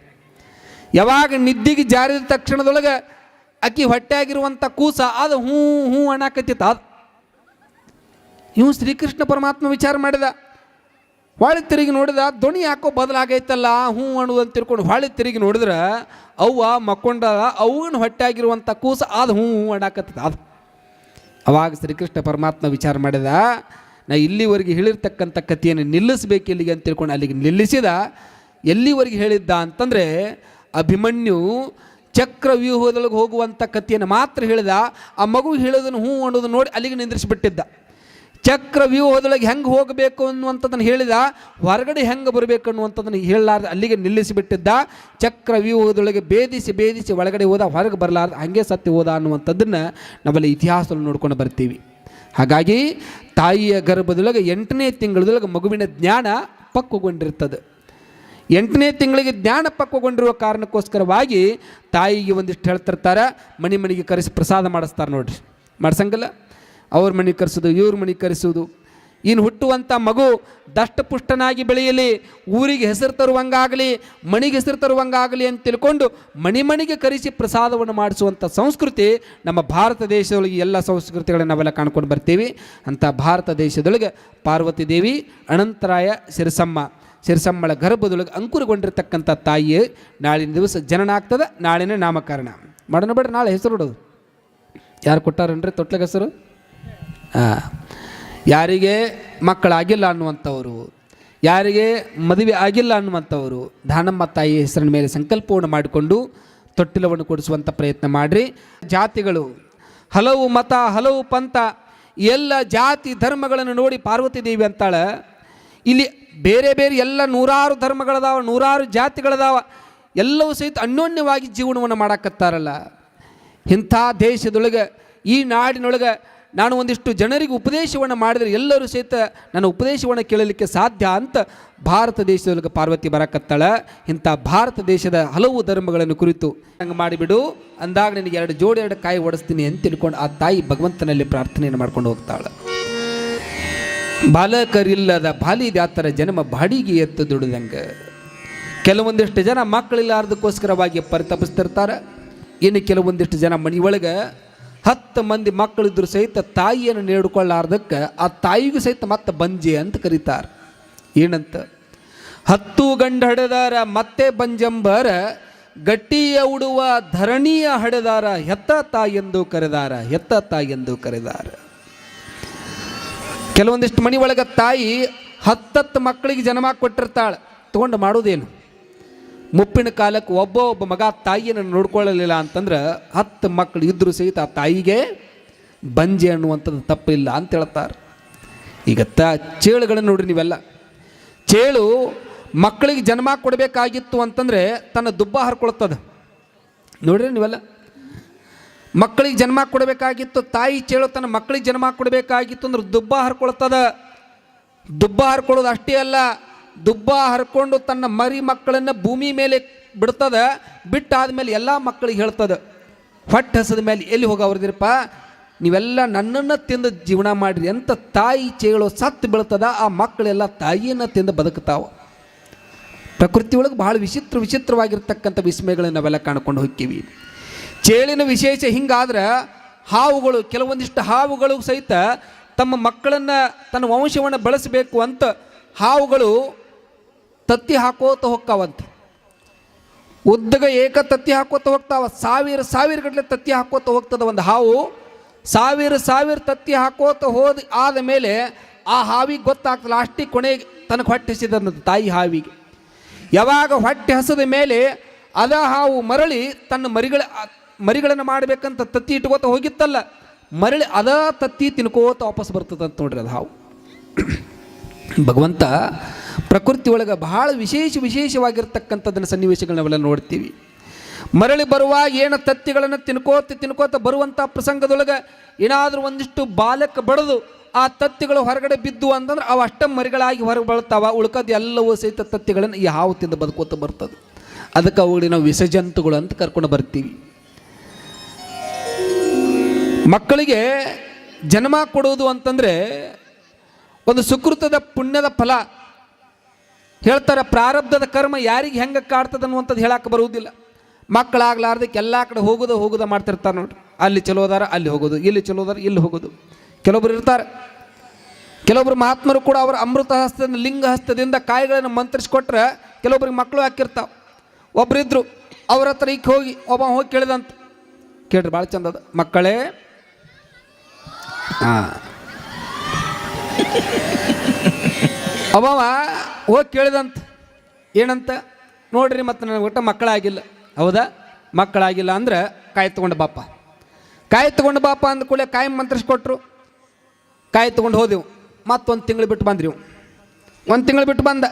ಯಾವಾಗ ನಿದ್ದಿಗೆ ಜಾರಿದ ತಕ್ಷಣದೊಳಗೆ ಅಕ್ಕಿ ಹೊಟ್ಟೆಯಾಗಿರುವಂಥ ಕೂಸ ಅದು ಹ್ಞೂ ಹ್ಞೂ ಅಣ್ಣಾಕತ್ತಿತ್ತು ಅದು ಇವು ಶ್ರೀಕೃಷ್ಣ ಪರಮಾತ್ಮ ವಿಚಾರ ಮಾಡಿದ. ಹೊಳೆ ತಿರುಗಿ ನೋಡಿದ ಧ್ವನಿ ಯಾಕೋ ಬದಲಾಗೈತಲ್ಲ ಹ್ಞೂ ಅಣು ಅಂತ ತಿಳ್ಕೊಂಡು ಹೊಳೆ ತಿರುಗಿ ನೋಡಿದ್ರೆ ಅವ್ವ ಮಕ್ಕೊಂಡ ಅವನ ಹೊಟ್ಟೆಯಾಗಿರುವಂಥ ಕೂಸ ಅದು ಹ್ಞೂ ಹ್ಞೂ ಅಣ್ಣಾಕತ್ತದ ಅದು ಅವಾಗ ಶ್ರೀಕೃಷ್ಣ ಪರಮಾತ್ಮ ವಿಚಾರ ಮಾಡಿದ, ನಾ ಇಲ್ಲಿವರೆಗೆ ಹೇಳಿರ್ತಕ್ಕಂಥ ಕಥೆಯನ್ನು ನಿಲ್ಲಿಸಬೇಕು ಇಲ್ಲಿಗೆ ಅಂತ ತಿಳ್ಕೊಂಡು ಅಲ್ಲಿಗೆ ನಿಲ್ಲಿಸಿದ. ಎಲ್ಲಿವರೆಗೆ ಹೇಳಿದ್ದ ಅಂತಂದರೆ ಅಭಿಮನ್ಯು ಚಕ್ರವ್ಯೂಹದೊಳಗೆ ಹೋಗುವಂಥ ಕಥೆಯನ್ನು ಮಾತ್ರ ಹೇಳಿದ, ಆ ಮಗು ಹೇಳೋದನ್ನು ಹ್ಞೂ ಅನ್ನೋದನ್ನು ನೋಡಿ ಅಲ್ಲಿಗೆ ನಿಂದ್ರಿಸಿಬಿಟ್ಟಿದ್ದ. ಚಕ್ರವ್ಯೂಹದೊಳಗೆ ಹೆಂಗೆ ಹೋಗಬೇಕು ಅನ್ನುವಂಥದ್ದನ್ನು ಹೇಳಿದ, ಹೊರಗಡೆ ಹೆಂಗೆ ಬರಬೇಕು ಅನ್ನುವಂಥದ್ದನ್ನು ಹೇಳಲಾರ್ದು, ಅಲ್ಲಿಗೆ ನಿಲ್ಲಿಸಿಬಿಟ್ಟಿದ್ದ, ಚಕ್ರವ್ಯೂಹದೊಳಗೆ ಭೇದಿಸಿ ಭೇದಿಸಿ ಒಳಗಡೆ ಹೋದ, ಹೊರಗೆ ಬರಲಾರ್ದು, ಹಂಗೆ ಸತ್ಯ ಹೋದ ಅನ್ನುವಂಥದ್ದನ್ನು ನಾವೆಲ್ಲ ಇತಿಹಾಸದಲ್ಲಿ ನೋಡ್ಕೊಂಡು ಬರ್ತೀವಿ. ಹಾಗಾಗಿ ತಾಯಿಯ ಗರ್ಭದೊಳಗೆ ಎಂಟನೇ ತಿಂಗಳದೊಳಗೆ ಮಗುವಿನ ಜ್ಞಾನ ಪಕ್ವಗೊಂಡಿರ್ತದೆ. ಎಂಟನೇ ತಿಂಗಳಿಗೆ ಜ್ಞಾನ ಪಕ್ವಗೊಂಡಿರುವ ಕಾರಣಕ್ಕೋಸ್ಕರವಾಗಿ ತಾಯಿಗೆ ಒಂದಿಷ್ಟು ಹೇಳ್ತಿರ್ತಾರೆ, ಮನೆ ಮನೆಗೆ ಕರೆಸಿ ಪ್ರಸಾದ ಮಾಡಿಸ್ತಾರೆ ನೋಡ್ರಿ. ಮಾಡ್ಸಂಗಿಲ್ಲ? ಅವ್ರ ಮನೆ ಕರೆಸೋದು, ಇವ್ರ ಮನೆ ಕರೆಸೋದು. ಇನ್ನು ಹುಟ್ಟುವಂಥ ಮಗು ದಷ್ಟಪುಷ್ಟನಾಗಿ ಬೆಳೆಯಲಿ, ಊರಿಗೆ ಹೆಸರು ತರುವಂಗಾಗಲಿ ಮಣಿಗೆ ಹೆಸರು ತರುವಂಗಾಗಲಿ ಅಂತ ತಿಳ್ಕೊಂಡು ಮಣಿ ಮಣಿಗೆ ಕರೆಸಿ ಪ್ರಸಾದವನ್ನು ಮಾಡಿಸುವಂಥ ಸಂಸ್ಕೃತಿ ನಮ್ಮ ಭಾರತ ದೇಶದೊಳಗೆ ಎಲ್ಲ ಸಂಸ್ಕೃತಿಗಳನ್ನ ನಾವೆಲ್ಲ ಕಾಣ್ಕೊಂಡು ಬರ್ತೀವಿ. ಅಂಥ ಭಾರತ ದೇಶದೊಳಗೆ ಪಾರ್ವತಿ ದೇವಿ, ಅನಂತರಾಯ ಸಿರಸಮ್ಮ ಸಿರಸಮ್ಮಳ ಗರ್ಭದೊಳಗೆ ಅಂಕುರಗೊಂಡಿರ್ತಕ್ಕಂಥ ತಾಯಿ ನಾಳಿನ ದಿವಸ ಜನನ ಆಗ್ತದೆ ನಾಳಿನ ನಾಮಕರಣ. ಮಾಡೋಣ ಬೇಡ ನಾಳೆ ಹೆಸರು ಇಡೋದು. ಯಾರು ಕೊಟ್ಟಾರನ್ರಿ ತೊಟ್ಲಗೆ ಹೆಸರು? ಯಾರಿಗೆ ಮಕ್ಕಳಾಗಿಲ್ಲ ಅನ್ನುವಂಥವರು, ಯಾರಿಗೆ ಮದುವೆ ಆಗಿಲ್ಲ ಅನ್ನುವಂಥವರು, ದಾನಮ್ಮ ತಾಯಿ ಹೆಸರಿನ ಮೇಲೆ ಸಂಕಲ್ಪವನ್ನು ಮಾಡಿಕೊಂಡು ತೊಟ್ಟಿಲವನ್ನು ಕೊಡಿಸುವಂಥ ಪ್ರಯತ್ನ ಮಾಡಿರಿ. ಜಾತಿಗಳು, ಹಲವು ಮತ, ಹಲವು ಪಂಥ, ಎಲ್ಲ ಜಾತಿ ಧರ್ಮಗಳನ್ನು ನೋಡಿ ಪಾರ್ವತಿ ದೇವಿ ಅಂತಾಳೆ. ಇಲ್ಲಿ ಬೇರೆ ಬೇರೆ ಎಲ್ಲ ನೂರಾರು ಧರ್ಮಗಳದಾವ, ನೂರಾರು ಜಾತಿಗಳದಾವ, ಎಲ್ಲವೂ ಸಹಿತ ಅನ್ಯೋನ್ಯವಾಗಿ ಜೀವನವನ್ನು ಮಾಡಾಕತ್ತಾರಲ್ಲ. ಇಂಥ ದೇಶದೊಳಗೆ, ಈ ನಾಡಿನೊಳಗೆ ನಾನು ಒಂದಿಷ್ಟು ಜನರಿಗೆ ಉಪದೇಶವನ್ನು ಮಾಡಿದರೆ ಎಲ್ಲರೂ ಸಹಿತ ನನ್ನ ಉಪದೇಶವನ್ನು ಕೇಳಲಿಕ್ಕೆ ಸಾಧ್ಯ ಅಂತ ಭಾರತ ದೇಶದೊಳಗೆ ಪಾರ್ವತಿ ಬರಕತ್ತಾಳೆ ಇಂಥ ಭಾರತ ದೇಶದ ಹಲವು ಧರ್ಮಗಳನ್ನು ಕುರಿತು ಹಂಗೆ ಮಾಡಿಬಿಡು. ಅಂದಾಗ ನಿನಗೆ ಎರಡು ಜೋಡಿ ಎರಡು ಕಾಯಿ ಓಡಿಸ್ತೀನಿ ಅಂತ ತಿಳ್ಕೊಂಡು ಆ ತಾಯಿ ಭಗವಂತನಲ್ಲಿ ಪ್ರಾರ್ಥನೆಯನ್ನು ಮಾಡ್ಕೊಂಡು ಹೋಗ್ತಾಳೆ. ಬಾಲಕರಿಲ್ಲದ ಬಾಲಿದ್ಯಾತರ ಜನ್ಮ ಬಾಡಿಗೆ ಎತ್ತು ದುಡಿದಂಗೆ. ಕೆಲವೊಂದಿಷ್ಟು ಜನ ಮಕ್ಕಳಿಲ್ಲಾರ್ದಕ್ಕೋಸ್ಕರವಾಗಿ ಪರಿತಪಿಸ್ತಿರ್ತಾರೆ. ಇನ್ನು ಕೆಲವೊಂದಿಷ್ಟು ಜನ ಮನೆಯೊಳಗೆ ಹತ್ತು ಮಂದಿ ಮಕ್ಕಳಿದ್ರು ಸಹಿತ ತಾಯಿಯನ್ನು ನೀಡಿಕೊಳ್ಳಾರ್ದಕ್ಕೆ ಆ ತಾಯಿಗೂ ಸಹಿತ ಮತ್ತೆ ಬಂಜೆ ಅಂತ ಕರೀತಾರೆ. ಏನಂತ? ಹತ್ತು ಗಂಡು ಹಡೆದಾರ ಮತ್ತೆ ಬಂಜಂಬರ, ಗಟ್ಟಿಯ ಉಡುವ ಧರಣಿಯ ಹಡೆದಾರ ಹೆತ್ತ ತಾಯಿ ಎಂದು ಕರೆದಾರ, ಹೆತ್ತ ತಾಯಿ ಎಂದು ಕರೆದಾರ. ಕೆಲವೊಂದಿಷ್ಟು ಮನೆ ಒಳಗೆ ತಾಯಿ ಹತ್ತತ್ತು ಮಕ್ಕಳಿಗೆ ಜನ್ಮ ಕೊಟ್ಟಿರ್ತಾಳೆ. ತೊಗೊಂಡು ಮಾಡೋದೇನು? ಮುಪ್ಪಿನ ಕಾಲಕ್ಕೆ ಒಬ್ಬ ಒಬ್ಬ ಮಗ ತಾಯಿಯನ್ನು ನೋಡ್ಕೊಳ್ಳಲಿಲ್ಲ ಅಂತಂದ್ರೆ ಹತ್ತು ಮಕ್ಕಳು ಇದ್ದರೂ ಸಹಿತ ಆ ತಾಯಿಗೆ ಬಂಜೆ ಅನ್ನುವಂಥದ್ದು ತಪ್ಪಿಲ್ಲ ಅಂತ ಹೇಳ್ತಾರೆ. ಈಗ ತ ಚೇಳುಗಳನ್ನು ನೋಡ್ರಿ ನೀವೆಲ್ಲ. ಚೇಳು ಮಕ್ಕಳಿಗೆ ಜನ್ಮ ಕೊಡಬೇಕಾಗಿತ್ತು ಅಂತಂದರೆ ತನ್ನ ದುಬ್ಬ ಹರ್ಕೊಳ್ತದೆ. ನೋಡ್ರಿ ನೀವೆಲ್ಲ. ಮಕ್ಕಳಿಗೆ ಜನ್ಮ ಕೊಡಬೇಕಾಗಿತ್ತು, ತಾಯಿ ಚೇಳು ತನ್ನ ಮಕ್ಕಳಿಗೆ ಜನ್ಮ ಕೊಡಬೇಕಾಗಿತ್ತು ಅಂದ್ರೆ ದುಬ್ಬ ಹರ್ಕೊಳ್ತದ. ದುಬ್ಬ ಹರ್ಕೊಳ್ಳೋದು ಅಷ್ಟೇ ಅಲ್ಲ. ದುಬ್ಬ ಹರ್ಕೊಂಡು ತನ್ನ ಮರಿ ಮಕ್ಕಳನ್ನು ಭೂಮಿ ಮೇಲೆ ಬಿಡ್ತದ, ಬಿಟ್ಟಾದ್ಮೇಲೆ ಎಲ್ಲ ಮಕ್ಕಳಿಗೆ ಹೇಳ್ತದ. ಹೊಟ್ಟೆ ಹಸದ ಮೇಲೆ ಎಲ್ಲಿ ಹೋಗವ್ರದಿರಪ್ಪ ನೀವೆಲ್ಲ ನನ್ನನ್ನು ತಿಂದು ಜೀವನ ಮಾಡಿರಿ ಅಂತ ತಾಯಿ ಚೇಳು ಸತ್ತು ಬೀಳ್ತದ, ಆ ಮಕ್ಕಳೆಲ್ಲ ತಾಯಿಯನ್ನು ತಿಂದು ಬದುಕ್ತಾವ ಪ್ರಕೃತಿ ಒಳಗೆ ಬಹಳ ವಿಚಿತ್ರ ವಿಚಿತ್ರವಾಗಿರ್ತಕ್ಕಂಥ ವಿಸ್ಮಯಗಳನ್ನು ನಾವೆಲ್ಲ ಕಾಣ್ಕೊಂಡು ಹೋಗ್ತೀವಿ. ಚೇಳಿನ ವಿಶೇಷ ಹಿಂಗಾದ್ರೆ ಹಾವುಗಳು, ಕೆಲವೊಂದಿಷ್ಟು ಹಾವುಗಳು ಸಹಿತ ತಮ್ಮ ಮಕ್ಕಳನ್ನು, ತನ್ನ ವಂಶವನ್ನು ಬೆಳೆಸಬೇಕು ಅಂತ ಹಾವುಗಳು ತತ್ತಿ ಹಾಕೋತ ಹೋಗ್ತಾವಂತೆ ಉದ್ದಗ ಏಕ ತತ್ತಿ ಹಾಕೋತ ಹೋಗ್ತಾವ ಸಾವಿರ ಸಾವಿರ ಗಟ್ಟಲೆ ತತ್ತಿ ಹಾಕೋತ ಹೋಗ್ತದ ಒಂದು ಹಾವು. ಸಾವಿರ ಸಾವಿರ ತತ್ತಿ ಹಾಕೋತ ಹೋದ ಆದ ಮೇಲೆ ಆ ಹಾವಿಗೆ ಗೊತ್ತಾಗ್ತದೆ. ಲಾಸ್ಟಿಗೆ ಕೊನೆಗೆ ತನಗೆ ಹೊಟ್ಟೆ ಹಸಿದಂತ ತಾಯಿ ಹಾವಿಗೆ. ಯಾವಾಗ ಹೊಟ್ಟೆ ಹಸದ ಮೇಲೆ ಅದ ಹಾವು ಮರಳಿ ತನ್ನ ಮರಿಗಳ, ಮರಿಗಳನ್ನು ಮಾಡಬೇಕಂತ ತತ್ತಿ ಇಟ್ಕೋತ ಹೋಗಿತ್ತಲ್ಲ. ಮರಳಿ ಅದ ತತ್ತಿ ತಿನ್ಕೋತ ವಾಪಸ್ ಬರ್ತದಂತ ನೋಡ್ರಿ ಅದು ಹಾವು. ಭಗವಂತ ಪ್ರಕೃತಿ ಒಳಗೆ ಬಹಳ ವಿಶೇಷ ವಿಶೇಷವಾಗಿರ್ತಕ್ಕಂಥದ್ದನ್ನು ಸನ್ನಿವೇಶಗಳನ್ನ ನಾವೆಲ್ಲ ನೋಡ್ತೀವಿ. ಮರಳಿ ಬರುವಾಗ ಏನ ತತ್ತಿಗಳನ್ನು ತಿನ್ಕೋತ ತಿನ್ಕೋತ ಬರುವಂಥ ಪ್ರಸಂಗದೊಳಗೆ ಏನಾದರೂ ಒಂದಿಷ್ಟು ಬಾಲಕ ಬಡದು ಆ ತತ್ತಿಗಳು ಹೊರಗಡೆ ಬಿದ್ದು ಅಂತಂದ್ರೆ ಅವು ಅಷ್ಟ ಮರಿಗಳಾಗಿ ಹೊರಗೆ ಬಳತಾವ, ಉಳ್ಕೋದು ಎಲ್ಲವೂ ಸಹಿತ ತತ್ತಿಗಳನ್ನು ಯಾವ ತಿಂದು ಬದುಕೋತ ಬರ್ತದೆ. ಅದಕ್ಕೆ ಅವುಗಳಿಗೆ ನಾವು ಅಂತ ಕರ್ಕೊಂಡು ಬರ್ತೀವಿ. ಮಕ್ಕಳಿಗೆ ಜನ್ಮ ಕೊಡೋದು ಅಂತಂದರೆ ಒಂದು ಸುಕೃತದ ಪುಣ್ಯದ ಫಲ ಹೇಳ್ತಾರೆ ಪ್ರಾರಬ್ಧದ ಕರ್ಮ ಯಾರಿಗೆ ಹೆಂಗೆ ಕಾಡ್ತದೆ ಅನ್ನುವಂಥದ್ದು ಹೇಳಕ್ಕೆ ಬರುವುದಿಲ್ಲ. ಮಕ್ಕಳಾಗ್ಲಾರ್ದಕ್ಕೆ ಎಲ್ಲ ಕಡೆ ಹೋಗೋದು ಹೋಗೋದು ಮಾಡ್ತಿರ್ತಾರೆ ನೋಡ್ರಿ. ಅಲ್ಲಿ ಚಲೋದಾರ ಅಲ್ಲಿ ಹೋಗೋದು. ಇಲ್ಲಿ ಚಲೋದಾರ ಇಲ್ಲಿ ಹೋಗೋದು. ಕೆಲವೊಬ್ರು ಇರ್ತಾರೆ. ಕೆಲವೊಬ್ರು ಮಹಾತ್ಮರು ಕೂಡ ಅವರ ಅಮೃತ ಹಸ್ತದಿಂದ, ಲಿಂಗ ಹಸ್ತದಿಂದ ಕಾಯಿಗಳನ್ನು ಮಂತ್ರಿಸ್ಕೊಟ್ರೆ ಕೆಲವೊಬ್ರಿಗೆ ಮಕ್ಕಳು ಹಾಕಿರ್ತಾವೆ. ಒಬ್ರಿದ್ರು, ಅವ್ರ ಹತ್ರ ಈಗ ಹೋಗಿ, ಒಬ್ಬ ಹೋಗಿ ಕೇಳಿದಂತ. ಕೇಳ್ರಿ ಭಾಳ ಚಂದದ ಮಕ್ಕಳೇ ಹಾಂ ಅವ ಹೋಗಿ ಕೇಳಿದಂತ. ಏನಂತ? ನೋಡ್ರಿ, ಮತ್ತು ನನಗೆ ಒಟ್ಟು ಮಕ್ಕಳಾಗಿಲ್ಲ. ಹೌದಾ? ಮಕ್ಕಳಾಗಿಲ್ಲ ಅಂದ್ರೆ ಕಾಯಿ ತೊಗೊಂಡು ಬಾಪ ಕಾಯಿ ತೊಗೊಂಡು ಬಾಪ ಅಂದ ಕೂಡಲೇ ಕಾಯಿ ಮಂತ್ರಿಸ್ಕೊಟ್ರು. ಕಾಯಿ ತೊಗೊಂಡು ಹೋದೆವು. ಮತ್ತೊಂದು ತಿಂಗಳು ಬಿಟ್ಟು ಬಂದ್ರಿ ಒಂದು ತಿಂಗಳು ಬಿಟ್ಟು ಬಂದ.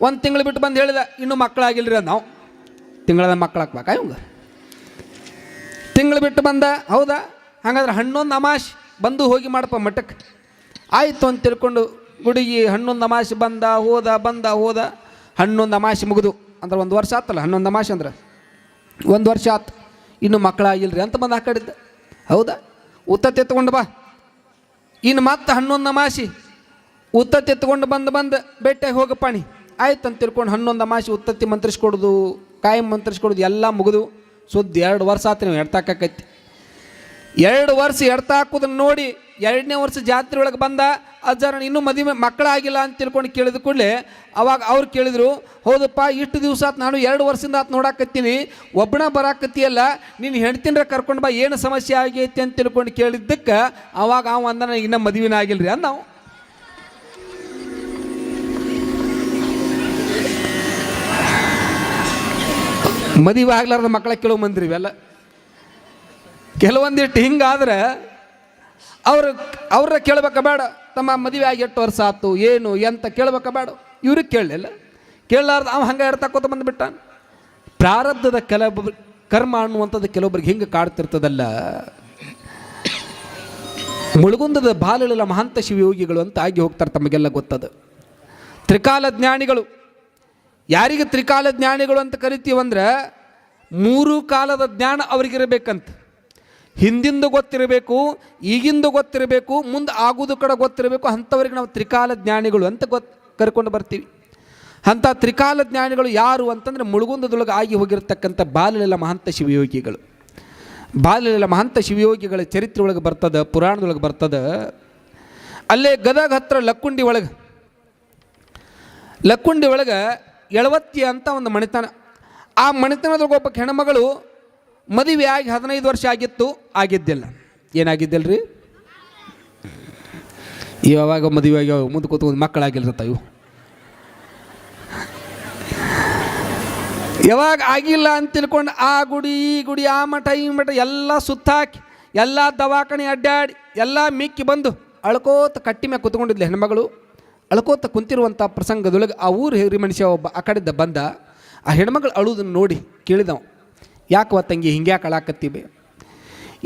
ಒಂದು ತಿಂಗಳು ಬಿಟ್ಟು ಬಂದು ಹೇಳಿದ, ಇನ್ನೂ ಮಕ್ಕಳಾಗಿಲ್ಲರಿ ಅದು ನಾವು. ತಿಂಗಳದ ಮಕ್ಕಳು ಹಾಕ್ಬೇಕಾ ಇವಂಗ? ತಿಂಗಳು ಬಿಟ್ಟು ಬಂದ, ಹೌದಾ? ಹಾಗಾದ್ರೆ ಹಣ್ಣೊಂದು ಅಮಾಶ್ ಬಂದು ಹೋಗಿ ಮಾಡಪ್ಪ ಮಠಕ್ಕೆ ಆಯಿತು ಅಂತ ತಿಳ್ಕೊಂಡು ಹುಡುಗಿ ಹನ್ನೊಂದು ಅಮಾಸೆ ಬಂದ, ಹೋದ ಬಂದ, ಹೋದ, ಹನ್ನೊಂದು ಅಮಾಸೆ ಮುಗಿದು. ಅಂದ್ರೆ ಒಂದು ವರ್ಷ ಆತಲ್ಲ, ಹನ್ನೊಂದು ಅಮಾಸೆ ಅಂದ್ರೆ? ಒಂದು ವರ್ಷ ಆತು. ಇನ್ನು ಮಕ್ಕಳಾಗಿಲ್ರಿ ಅಂತ ಬಂದು ಆ ಹೌದಾ? ಉತ್ತತ್ತಿ ಎತ್ಕೊಂಡು ಬಾ. ಇನ್ನು ಮತ್ತೆ ಹನ್ನೊಂದು ಅಮಾಸಿ ಉತ್ತತ್ತಿ ಎತ್ಕೊಂಡು ಬಂದು ಬಂದು ಭೇಟಿಯಾಗಿ ಹೋಗಪ್ಪಾಣಿ ಆಯ್ತು ಅಂತ ತಿಳ್ಕೊಂಡು ಹನ್ನೊಂದು ಅಮಾಸಿ ಉತ್ತತ್ತಿ ಮಂತ್ರಿಸ್ಕೊಡೋದು, ಕಾಯಂ ಮಂತ್ರಿಸ್ಕೊಡೋದು ಎಲ್ಲ ಮುಗಿದು ಸುದ್ದಿ ಎರಡು ವರ್ಷ ಆತು ನೀವು ಎಡ್ತಾಕೈತಿ ಎರಡು ವರ್ಷ ಎಡ್ತಾಕೋದನ್ನು ನೋಡಿ ಎರಡನೇ ವರ್ಷ ಜಾತ್ರೆ ಒಳಗೆ ಬಂದ ಅಜ್ಜಾರ ಇನ್ನೂ ಮದುವೆ ಮಕ್ಕಳಾಗಿಲ್ಲ ಅಂತ ತಿಳ್ಕೊಂಡು ಕೇಳಿದ ಕೂಡಲೇ ಅವಾಗ ಅವ್ರು ಕೇಳಿದ್ರು, ಹೌದಪ್ಪ, ಇಷ್ಟು ದಿವಸ ಆತು, ನಾನು ಎರಡು ವರ್ಷದಿಂದ ಆತು ನೋಡಾಕತ್ತೀನಿ, ಒಬ್ಬನ ಬರಾಕತ್ತಿಯಲ್ಲ ನೀನು ಹೆಣ್ತಿನ್ರ ಕರ್ಕೊಂಡು ಬಾ, ಏನು ಸಮಸ್ಯೆ ಆಗೈತಿ ಅಂತ ತಿಳ್ಕೊಂಡು ಕೇಳಿದ್ದಕ್ಕೆ ಅವಾಗ ಅವ ಅಂದ ನನಗೆ ಇನ್ನೂ ಮದುವೆನೇ ಆಗಿಲ್ಲರಿ ಅಂದ ನಾವು ಮದುವೆ ಆಗ್ಲಾರ್ದ ಮಕ್ಕಳ ಕೇಳೋ ಮಂದಿರಿ ಇವೆಲ್ಲ ಕೆಲವೊಂದಿಷ್ಟು ಹಿಂಗಾದ್ರೆ ಅವ್ರು ಅವ್ರ ಕೇಳ್ಬೇಕ ಬೇಡ. ತಮ್ಮ ಮದುವೆ ಆಗಿ ಎಷ್ಟು ವರ್ಷ ಆತು ಏನು, ಎಂತ ಕೇಳ್ಬೇಕ ಬೇಡ. ಇವ್ರಿಗೆ ಕೇಳಲಿಲ್ಲ. ಕೇಳಲಾರ್ದು ಅವ ಹಂಗೆ ಎಡ್ತಾಕೋತ ಬಂದುಬಿಟ್ಟ ಪ್ರಾರಬ್ಧದ ಕೆಲವೊಬ್ಬ ಕರ್ಮ ಅನ್ನುವಂಥದ್ದು ಕೆಲವೊಬ್ರಿಗೆ ಹಿಂಗೆ ಕಾಡ್ತಿರ್ತದಲ್ಲ. ಮುಳುಗುಂದದ ಬಾಲಳೆಲ್ಲ ಮಹಾಂತ ಶಿವಯೋಗಿಗಳು ಅಂತ ಆಗಿ ಹೋಗ್ತಾರೆ ತಮಗೆಲ್ಲ ಗೊತ್ತದು. ತ್ರಿಕಾಲ ಜ್ಞಾನಿಗಳು. ಯಾರಿಗೆ ತ್ರಿಕಾಲ ಜ್ಞಾನಿಗಳು ಅಂತ ಕರಿತೀವಂದ್ರೆ ಮೂರು ಕಾಲದ ಜ್ಞಾನ ಅವ್ರಿಗಿರಬೇಕಂತ. ಹಿಂದಿಂದು ಗೊತ್ತಿರಬೇಕು, ಈಗಿಂದು ಗೊತ್ತಿರಬೇಕು, ಮುಂದೆ ಆಗುವುದು ಕಡೆ ಗೊತ್ತಿರಬೇಕು, ಅಂಥವ್ರಿಗೆ ನಾವು ತ್ರಿಕಾಲ ಜ್ಞಾನಿಗಳು ಅಂತ ಗೊತ್, ಕರ್ಕೊಂಡು ಬರ್ತೀವಿ. ಅಂಥ ತ್ರಿಕಾಲ ಜ್ಞಾನಿಗಳು ಯಾರು ಅಂತಂದರೆ ಮುಳುಗುಂದದೊಳಗೆ ಆಗಿ ಹೋಗಿರ್ತಕ್ಕಂಥ ಬಾಲಲೀಲ ಮಹಂತ ಶಿವಯೋಗಿಗಳು. ಬಾಲಲೀಲ ಮಹಂತ ಶಿವಯೋಗಿಗಳ ಚರಿತ್ರೆ ಒಳಗೆ ಬರ್ತದೆ, ಪುರಾಣದೊಳಗೆ ಬರ್ತದೆ. ಅಲ್ಲೇ ಗದಗ ಹತ್ರ ಲಕ್ಕುಂಡಿ ಒಳಗೆ ಲಕ್ಕುಂಡಿ ಒಳಗೆ ಎಳವತ್ತಿ ಅಂತ ಒಂದು ಮಣಿತನ. ಆ ಮಣಿತನದೊಳಗೆ ಒಬ್ಬ ಹೆಣ್ಮಗಳು ಮದುವೆ ಆಗಿ ಹದಿನೈದು ವರ್ಷ ಆಗಿತ್ತು, ಆಗಿದ್ದಿಲ್ಲ. ಏನಾಗಿದ್ದಿಲ್ಲ ರೀ ಯಾವಾಗ ಮದುವೆ ಆಗಿ ಮುಂದೆ ಕೂತ್ಕೊಂಡು ಮಕ್ಕಳಾಗಿಲ್ರತ್ತ ಇವು. ಯಾವಾಗ ಆಗಿಲ್ಲ ಅಂತ ತಿಳ್ಕೊಂಡು ಆ ಗುಡಿ, ಈ ಗುಡಿ, ಆ ಮಠ, ಈ ಮಠ ಎಲ್ಲ ಸುತ್ತಾಕಿ, ಎಲ್ಲ ದವಾಖಾನೆ ಅಡ್ಡಾಡಿ, ಎಲ್ಲ ಮಿಕ್ಕಿ ಬಂದು ಅಳ್ಕೋತ ಕಟ್ಟಿ ಮ್ಯಾಗ ಕೂತ್ಕೊಂಡಿದ್ಲು ಹೆಣ್ಮಗಳು. ಅಳ್ಕೋತ ಕುಂತಿರುವಂಥ ಪ್ರಸಂಗದೊಳಗೆ ಆ ಊರು ಹೇರಿ ಮನುಷ್ಯ ಒಬ್ಬ ಆ ಕಡೆಯಿಂದ ಬಂದ. ಆ ಹೆಣ್ಮಗಳು ಅಳುವುದನ್ನು ನೋಡಿ ಕೇಳಿದವ ಯಾಕವ ತಂಗಿ ಹಿಂಗ್ಯಾಕೆ ಅಳಾಕತ್ತೀವಿ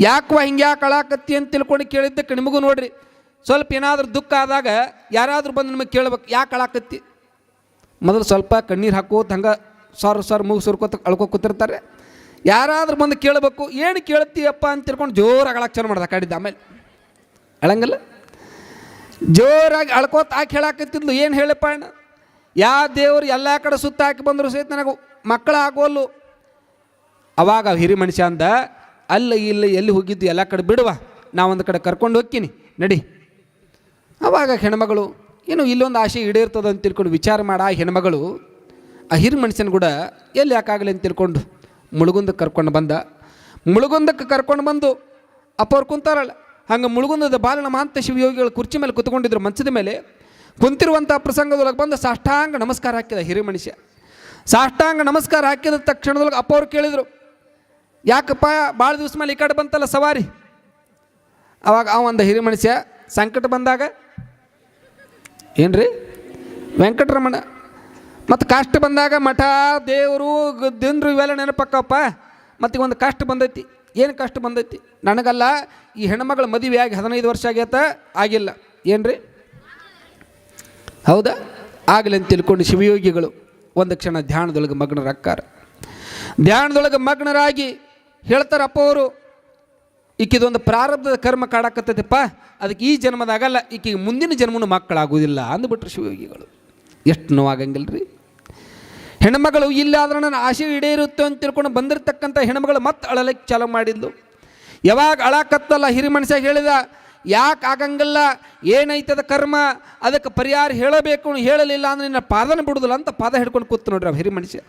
ಯಾಕವ ಹಿಂಗ್ಯಾ ಕಳಾಕತ್ತಿ ಅಂತ ತಿಳ್ಕೊಂಡು ಕೇಳಿದ್ದಕ್ಕೆ ನಿಮಗೂ ನೋಡ್ರಿ. ಸ್ವಲ್ಪ ಏನಾದರೂ ದುಃಖ ಆದಾಗ ಯಾರಾದರೂ ಬಂದು ನಿಮಗೆ ಕೇಳ್ಬೇಕು, ಯಾಕೆ ಕಳಾಕತ್ತಿ ಮೊದಲು ಸ್ವಲ್ಪ ಕಣ್ಣೀರು ಹಾಕೋತ ಹಂಗೆ ಸಾರು ಸಾರು ಮೂಗು ಸುರ್ಕೋತ ಅಳ್ಕೋ ಕೂತಿರ್ತಾರೆ. ಯಾರಾದ್ರೂ ಬಂದು ಕೇಳಬೇಕು, ಏನು ಕೇಳ್ತೀಯಪ್ಪ ಅಂತ ತಿಳ್ಕೊಂಡು ಜೋರಾಗಿ ಅಳಕ್ಕೆ ಚಾಲು ಮಾಡ್ದೆ ಕಾಡಿದ್ದ ಆಮೇಲೆ. ಅಳಂಗಲ್ಲ? ಜೋರಾಗಿ ಅಳ್ಕೋತ ಹಾಕಿ ಹೇಳಾಕತ್ತಿದ್ಲು, ಏನು ಹೇಳಪ್ಪ ಅಣ್ಣ? ಯಾವ ದೇವರು ಎಲ್ಲ ಕಡೆ ಸುತ್ತ ಹಾಕಿ ಬಂದರು ಸಹಿತ ನನಗೆ ಮಕ್ಕಳು ಆಗೋಲ್ಲು ಅವಾಗ ಹಿರಿ ಮನುಷ್ಯ ಅಂದ, ಅಲ್ಲ, ಇಲ್ಲಿ ಎಲ್ಲಿ ಹೋಗಿದ್ದು, ಎಲ್ಲ ಕಡೆ ಬಿಡುವ. ನಾವೊಂದು ಕಡೆ ಕರ್ಕೊಂಡು ಹೋಗ್ತೀನಿ. ನಡಿ. ಅವಾಗ ಹೆಣ್ಮಗಳು, ಏನು, ಇಲ್ಲೊಂದು ಆಸೆ ಈಡೇರ್ತದೆ ಅಂತ ತಿಳ್ಕೊಂಡು ವಿಚಾರ ಮಾಡ. ಆ ಹೆಣ್ಮಗಳು, ಆ ಹಿರಿ ಮನುಷ್ಯನ ಕೂಡ, ಎಲ್ಲಿ ಯಾಕಾಗಲಿ? ಅಂತ ತಿಳ್ಕೊಂಡು ಮುಳುಗುಂದಕ್ಕೆ ಕರ್ಕೊಂಡು ಬಂದ. ಮುಳುಗುಂದಕ್ಕೆ ಕರ್ಕೊಂಡು ಬಂದು ಅಪ್ಪವ್ರು ಕುಂತಾರಲ್ಲ. ಹಂಗೆ ಮುಳುಗುಂದದ ಬಾಲನ ಮಾಂತ ಶಿವಯೋಗಿಗಳು ಕುರ್ಚಿ ಮೇಲೆ ಕುತ್ಕೊಂಡಿದ್ರು ಮಂಚದ ಮೇಲೆ. ಕುಂತಿರುವಂಥ ಪ್ರಸಂಗದೊಳಗೆ ಬಂದು ಸಾಷ್ಟಾಂಗ ನಮಸ್ಕಾರ ಹಾಕಿದ ಹಿರಿ ಮನುಷ್ಯ. ಸಾಷ್ಟಾಂಗ ನಮಸ್ಕಾರ ಹಾಕಿದ ತಕ್ಷಣದೊಳಗೆ ಅಪ್ಪವ್ರು ಕೇಳಿದರು ಯಾಕಪ್ಪ? ಭಾಳ ದಿವಸ ಮೇಲೆ ಈ ಕಡೆ ಬಂತಲ್ಲ ಸವಾರಿ? ಅವಾಗ ಆ ಒಂದು ಹಿರಿ ಮನುಷ್ಯ ಸಂಕಟ ಬಂದಾಗ, ಏನ್ರಿ? ವೆಂಕಟರಮಣ, ಮತ್ತು ಕಷ್ಟ ಬಂದಾಗ ಮಠ, ದೇವರು ದಿನರು ಇವೆಲ್ಲ ನೆನಪಕ್ಕಪ್ಪ. ಮತ್ತು ಒಂದು ಕಷ್ಟ ಬಂದೈತಿ. ಏನು ಕಷ್ಟ ಬಂದೈತಿ? ನನಗಲ್ಲ, ಈ ಹೆಣ್ಮಗಳ ಮದುವೆ ಆಗಿ ಹದಿನೈದು ವರ್ಷ ಆಗೈತ, ಆಗಿಲ್ಲ. ಏನ್ರಿ? ಹೌದಾ? ಆಗಲಿ ಅಂತ ತಿಳ್ಕೊಂಡು ಶಿವಯೋಗಿಗಳು ಒಂದು ಕ್ಷಣ ಧ್ಯಾನದೊಳಗೆ ಮಗ್ನರಾಕ್ಕಾರ ಧ್ಯಾನದೊಳಗೆ ಮಗ್ನರಾಗಿ ಹೇಳ್ತಾರಪ್ಪ ಅವರು, ಈಕಿದೊಂದು ಪ್ರಾರಬ್ಧದ ಕರ್ಮ ಕಾಡಾಕತ್ತೈತಿಪ್ಪ, ಅದಕ್ಕೆ ಈ ಜನ್ಮದಾಗಲ್ಲ, ಈಕಿಗೆ ಮುಂದಿನ ಜನ್ಮನೂ ಮಕ್ಕಳಾಗುವುದಿಲ್ಲ ಅಂದ್ಬಿಟ್ರು ಶಿವಯೋಗಿಗಳು. ಎಷ್ಟು ನೋವಾಗಂಗಿಲ್ಲ ರೀ ಹೆಣ್ಮಗಳು ಇಲ್ಲಾದ್ರೆ ನನ್ನ ಆಸೆ ಈಡೇರುತ್ತೆ ಅಂತ ತಿಳ್ಕೊಂಡು ಬಂದಿರತಕ್ಕಂಥ ಹೆಣ್ಮಗಳು ಮತ್ತೆ ಅಳಲಿಕ್ಕೆ ಚಾಲು ಮಾಡಿದ್ಲು. ಯಾವಾಗ ಅಳಾಕತ್ತಲ್ಲ ಹಿರಿ ಮನುಷ್ಯ ಹೇಳಿದ, ಯಾಕೆ ಆಗಂಗಿಲ್ಲ ಏನೈತದ ಕರ್ಮ, ಅದಕ್ಕೆ ಪರಿಹಾರ ಹೇಳಬೇಕು ಹೇಳಲಿಲ್ಲ ಅಂದ್ರೆ ನಿನ್ನ ಪಾದನ ಬಿಡುದಿಲ್ಲ ಅಂತ ಪಾದ ಹಿಡ್ಕೊಂಡು ಕೂತು ನೋಡ್ರಿ ಅವ ಹಿರಿ ಮನುಷ್ಯ.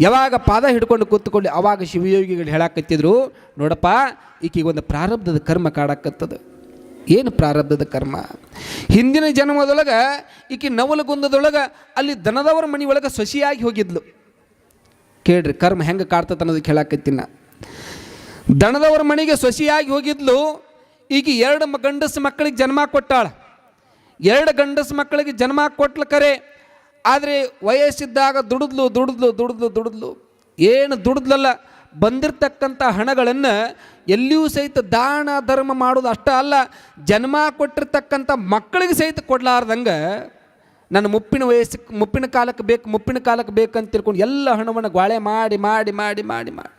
ಯಾವಾಗ ಪಾದ ಹಿಡ್ಕೊಂಡು ಕೂತ್ಕೊಂಡು ಅವಾಗ ಶಿವಯೋಗಿಗಳು ಹೇಳಾಕತ್ತಿದ್ರು, ನೋಡಪ್ಪ ಈಕಿಗೆ ಒಂದು ಪ್ರಾರಬ್ಧದ ಕರ್ಮ ಕಾಡಕತ್ತದ. ಏನು ಪ್ರಾರಬ್ಧದ ಕರ್ಮ? ಹಿಂದಿನ ಜನ್ಮದೊಳಗೆ, ಈಕೆ ನವಲಗುಂದದೊಳಗೆ ಅಲ್ಲಿ ದನದವರ ಮನೆಯೊಳಗೆ ಸಸಿಯಾಗಿ ಹೋಗಿದ್ಲು. ಕೇಳ್ರಿ, ಕರ್ಮ ಹೆಂಗೆ ಕಾಡ್ತದೆ ಅನ್ನೋದಕ್ಕೆ ಹೇಳಾಕತ್ತಿನ. ದನದವರ ಮನೆಗೆ ಸೊಸಿಯಾಗಿ ಹೋಗಿದ್ಲು ಈಗ ಎರಡು ಗಂಡಸು ಮಕ್ಕಳಿಗೆ ಜನ್ಮ ಕೊಟ್ಟಾಳ. ಎರಡು ಗಂಡಸು ಮಕ್ಕಳಿಗೆ ಜನ್ಮ ಕೊಟ್ಲ ಕರೆ ಆದರೆ ವಯಸ್ಸಿದ್ದಾಗ ದುಡಿದ್ಲು ದುಡಿದ್ಲು ದುಡಿದ್ಲು ದುಡಿದ್ಲು. ಏನು ದುಡಿದ್ಲಲ್ಲ, ಬಂದಿರತಕ್ಕಂಥ ಹಣಗಳನ್ನು ಎಲ್ಲಿಯೂ ಸಹಿತ ದಾನ, ಧರ್ಮ ಮಾಡೋದು ಅಷ್ಟೇ ಅಲ್ಲ, ಜನ್ಮ ಕೊಟ್ಟಿರ್ತಕ್ಕಂಥ ಮಕ್ಕಳಿಗೆ ಸಹಿತ ಕೊಡಲಾರ್ದಂಗೆ ನನ್ನ ಮುಪ್ಪಿನ ವಯಸ್ಸಿಗೆ ಮುಪ್ಪಿನ ಕಾಲಕ್ಕೆ ಬೇಕು, ಮುಪ್ಪಿನ ಕಾಲಕ್ಕೆ ಬೇಕಂತ ತಿಳ್ಕೊಂಡು ಎಲ್ಲ ಹಣವನ್ನು ಗೊಳೆ ಮಾಡಿ ಮಾಡಿ ಮಾಡಿ ಮಾಡಿ ಮಾಡಿ.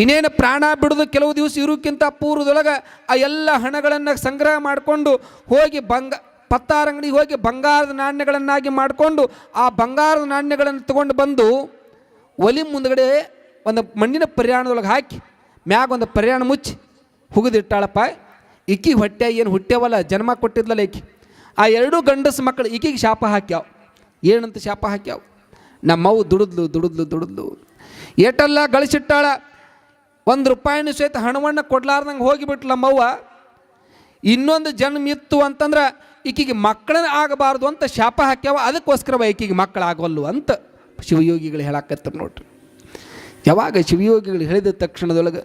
ಇನ್ನೇನು ಪ್ರಾಣ ಬಿಡೋದು ಕೆಲವು ದಿವಸ ಇರೋಕ್ಕಿಂತ ಪೂರ್ವದೊಳಗೆ ಆ ಎಲ್ಲ ಹಣಗಳನ್ನು ಸಂಗ್ರಹ ಮಾಡಿಕೊಂಡು ಹೋಗಿ ಬಂಗ ಪತ್ತಾರ ಅಂಗಡಿಗೆ ಹೋಗಿ ಬಂಗಾರದ ನಾಣ್ಯಗಳನ್ನಾಗಿ ಮಾಡಿಕೊಂಡು ಆ ಬಂಗಾರದ ನಾಣ್ಯಗಳನ್ನು ತಗೊಂಡು ಬಂದು ಒಲಿ ಮುಂದಗಡೆ ಒಂದು ಮಣ್ಣಿನ ಪರ್ಯಾಣದೊಳಗೆ ಹಾಕಿ, ಮ್ಯಾಗ ಒಂದು ಪರ್ಯಾಣ ಮುಚ್ಚಿ ಹುಗಿದಿಟ್ಟಾಳಪ್ಪ. ಇಕ್ಕಿ ಹೊಟ್ಟೆ ಏನು ಹುಟ್ಟೆವಲ್ಲ, ಜನ್ಮ ಕೊಟ್ಟಿದ್ಲಲ್ಲ ಈಕಿ. ಆ ಎರಡೂ ಗಂಡಸು ಮಕ್ಕಳು ಈಕಿಗೆ ಶಾಪ ಹಾಕ್ಯಾವ. ಏನಂತ ಶಾಪ ಹಾಕ್ಯಾವ? ನಮ್ಮವು ದುಡಿದ್ಲು ದುಡಿದ್ಲು ದುಡಿದ್ಲು. ಏಟೆಲ್ಲ ಗಳಿಸಿಟ್ಟಾಳ. ಒಂದು ರೂಪಾಯಿನೂ ಸಹಿತ ಹಣವನ್ನು ಕೊಡ್ಲಾರ್ದಂಗೆ ಹೋಗಿಬಿಟ್ಲು ನಮ್ಮವ್ವ ಇನ್ನೊಂದು ಜನ್ಮ ಇತ್ತು ಅಂತಂದ್ರೆ ಈಕಿಗೆ ಮಕ್ಕಳನ್ನ ಆಗಬಾರ್ದು ಅಂತ ಶಾಪ ಹಾಕ್ಯಾವ, ಅದಕ್ಕೋಸ್ಕರವ ಈಕಿಗೆ ಮಕ್ಕಳಾಗವಲ್ಲು ಅಂತ ಶಿವಯೋಗಿಗಳು ಹೇಳಾಕತ್ತಾರೆ ನೋಡ್ರಿ. ಯಾವಾಗ ಶಿವಯೋಗಿಗಳು ಹೇಳಿದ ತಕ್ಷಣದೊಳಗೆ,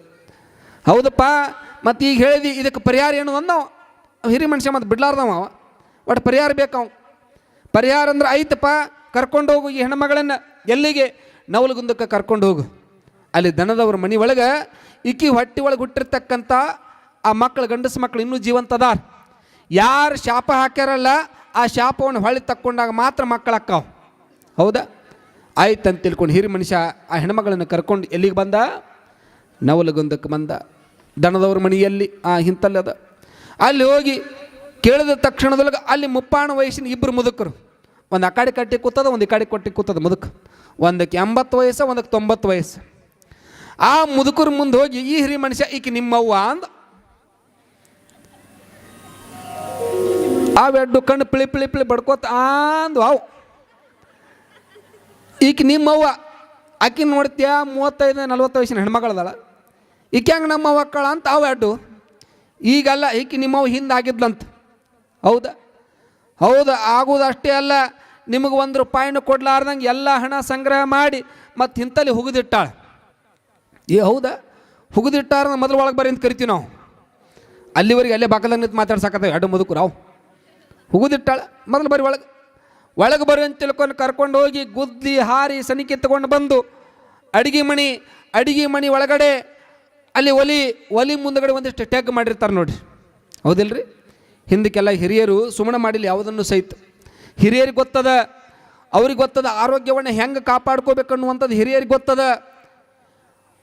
ಹೌದಪ್ಪ, ಮತ್ತು ಈಗ ಹೇಳಿದ್ವಿ ಇದಕ್ಕೆ ಪರಿಹಾರ ಏನು ಅಂದವ? ಹಿರಿ ಮನುಷ್ಯ ಮತ್ತು ಬಿಡ್ಲಾರ್ದವ ಅವ. ಒಟ್ಟು ಪರಿಹಾರ ಬೇಕಾವ. ಪರಿಹಾರ ಅಂದ್ರೆ ಐತಪ್ಪ ಕರ್ಕೊಂಡು ಹೋಗು ಈ ಹೆಣ್ಮಗಳನ್ನು, ಎಲ್ಲಿಗೆ? ನವಲಗುಂದಕ್ಕೆ ಕರ್ಕೊಂಡು ಹೋಗು. ಅಲ್ಲಿ ದನದವ್ರ ಮನೆ ಒಳಗೆ ಇಕ್ಕಿ ಹೊಟ್ಟೆ ಒಳಗೆ ಹುಟ್ಟಿರ್ತಕ್ಕಂಥ ಆ ಮಕ್ಕಳು ಗಂಡಸು ಮಕ್ಕಳು ಇನ್ನೂ ಜೀವಂತದಾರ್. ಯಾರು ಶಾಪ ಹಾಕ್ಯಾರಲ್ಲ, ಆ ಶಾಪವನ್ನು ಹೊಳಿ ತಕ್ಕೊಂಡಾಗ ಮಾತ್ರ ಮಕ್ಕಳಕ್ಕಾವ ಹೌದಾ? ಆಯ್ತು ಅಂತ ತಿಳ್ಕೊಂಡು ಹಿರಿ ಮನುಷ್ಯ ಆ ಹೆಣ್ಮಗಳನ್ನು ಕರ್ಕೊಂಡು ಎಲ್ಲಿಗೆ ಬಂದ? ನವಲಗುಂದಕ್ಕೆ ಬಂದ. ದನದವ್ರ ಮನೆಯಲ್ಲಿ, ಆ ಹಿಂತಲ್ಲದ ಅಲ್ಲಿ ಹೋಗಿ ಕೇಳಿದ ತಕ್ಷಣದೊಳಗೆ ಅಲ್ಲಿ ಮುಪ್ಪಾಣ ವಯಸ್ಸಿನ ಇಬ್ಬರು ಮುದುಕರು. ಒಂದು ಆ ಕಡೆ ಕಟ್ಟಿ ಕೂತದ, ಒಂದು ಈ ಕಡೆ ಕೊಟ್ಟಿ ಕೂತದ ಮುದುಕ. ಒಂದಕ್ಕೆ ಎಂಬತ್ತು ವಯಸ್ಸು, ಒಂದಕ್ಕೆ ತೊಂಬತ್ತು ವಯಸ್ಸು. ಆ ಮುದುಕರು ಮುಂದೆ ಹೋಗಿ, ಈ ಹಿರಿ ಮನುಷ್ಯ, ಈಕೆ ನಿಮ್ಮವ್ವ ಅಂದ ಅವೆಡ್ಡು ಕಣ್ಣು ಪಿಳಿ ಪಿಳಿ ಪಿಳಿ ಬಡ್ಕೋತ ಅಂದು ಅವು ಈಕೆ ನಿಮ್ಮವ್ವ ಆಕಿ ನೋಡ್ತೀಯ ಮೂವತ್ತೈದು ನಲ್ವತ್ತು ವಯಸ್ಸಿನ ಹೆಣ್ಮಗಳದಾಳ. ಈಕೆ ಹೆಂಗೆ ನಮ್ಮ ಮಕ್ಕಳ ಅಂತ ಅವು ಅಡ್ಡು ಈಗಲ್ಲ, ಈಕೆ ನಿಮ್ಮವ್ವ ಹಿಂದೆ ಆಗಿದ್ಲಂತ. ಹೌದಾ? ಹೌದು? ಆಗೋದಷ್ಟೇ ಅಲ್ಲ, ನಿಮಗೆ ಒಂದು ರೂಪಾಯಿನ ಕೊಡ್ಲಾರ್ದಂಗೆ ಎಲ್ಲ ಹಣ ಸಂಗ್ರಹ ಮಾಡಿ ಮತ್ತು ಹಿಂತಲ್ಲಿ ಹುಗಿದಿಟ್ಟಾಳೆ. ಏ, ಹೌದಾ? ಹುಗಿದಿಟ್ಟಾರ ಮೊದಲು ಒಳಗೆ ಬರೀ ಅಂತ ಕರಿತೀವಿ ನಾವು. ಅಲ್ಲಿವರೆಗೆ ಅಲ್ಲೇ ಬಾಕಲ ನಿಂತು ಮಾತಾಡ್ಸಕತ್ತೇವೆ, ಎರಡು ಮುದುಕು ನಾವು ಹುಗುದಿಟ್ಟಾಳ ಮೊದಲು ಬರ್ರಿ ಒಳಗೆ. ಒಳಗೆ ಬರೋ ಅಂತ ತಿಳ್ಕೊಂಡು ಕರ್ಕೊಂಡು ಹೋಗಿ ಗುದ್ದಿ ಹಾರಿ ಸನಿಕೆ ತಗೊಂಡು ಬಂದು, ಅಡಿಗೆ ಮಣಿ ಅಡಿಗೆ ಮಣಿ ಒಳಗಡೆ ಅಲ್ಲಿ ಒಲಿ ಒಲಿ ಮುಂದಗಡೆ ಒಂದಿಷ್ಟು ಟ್ಯಾಗ್ ಮಾಡಿರ್ತಾರೆ ನೋಡಿರಿ. ಹೌದಿಲ್ರಿ? ಹಿಂದಕ್ಕೆಲ್ಲ ಹಿರಿಯರು ಸುಮ್ಮನೆ ಮಾಡಿಲ್ಲ ಯಾವುದನ್ನು ಸಹಿತ. ಹಿರಿಯರಿಗೆ ಗೊತ್ತದ, ಅವ್ರಿಗೆ ಗೊತ್ತದ ಆರೋಗ್ಯವನ್ನು ಹೆಂಗೆ ಕಾಪಾಡ್ಕೋಬೇಕನ್ನುವಂಥದ್ದು ಹಿರಿಯರಿಗೆ ಗೊತ್ತದ.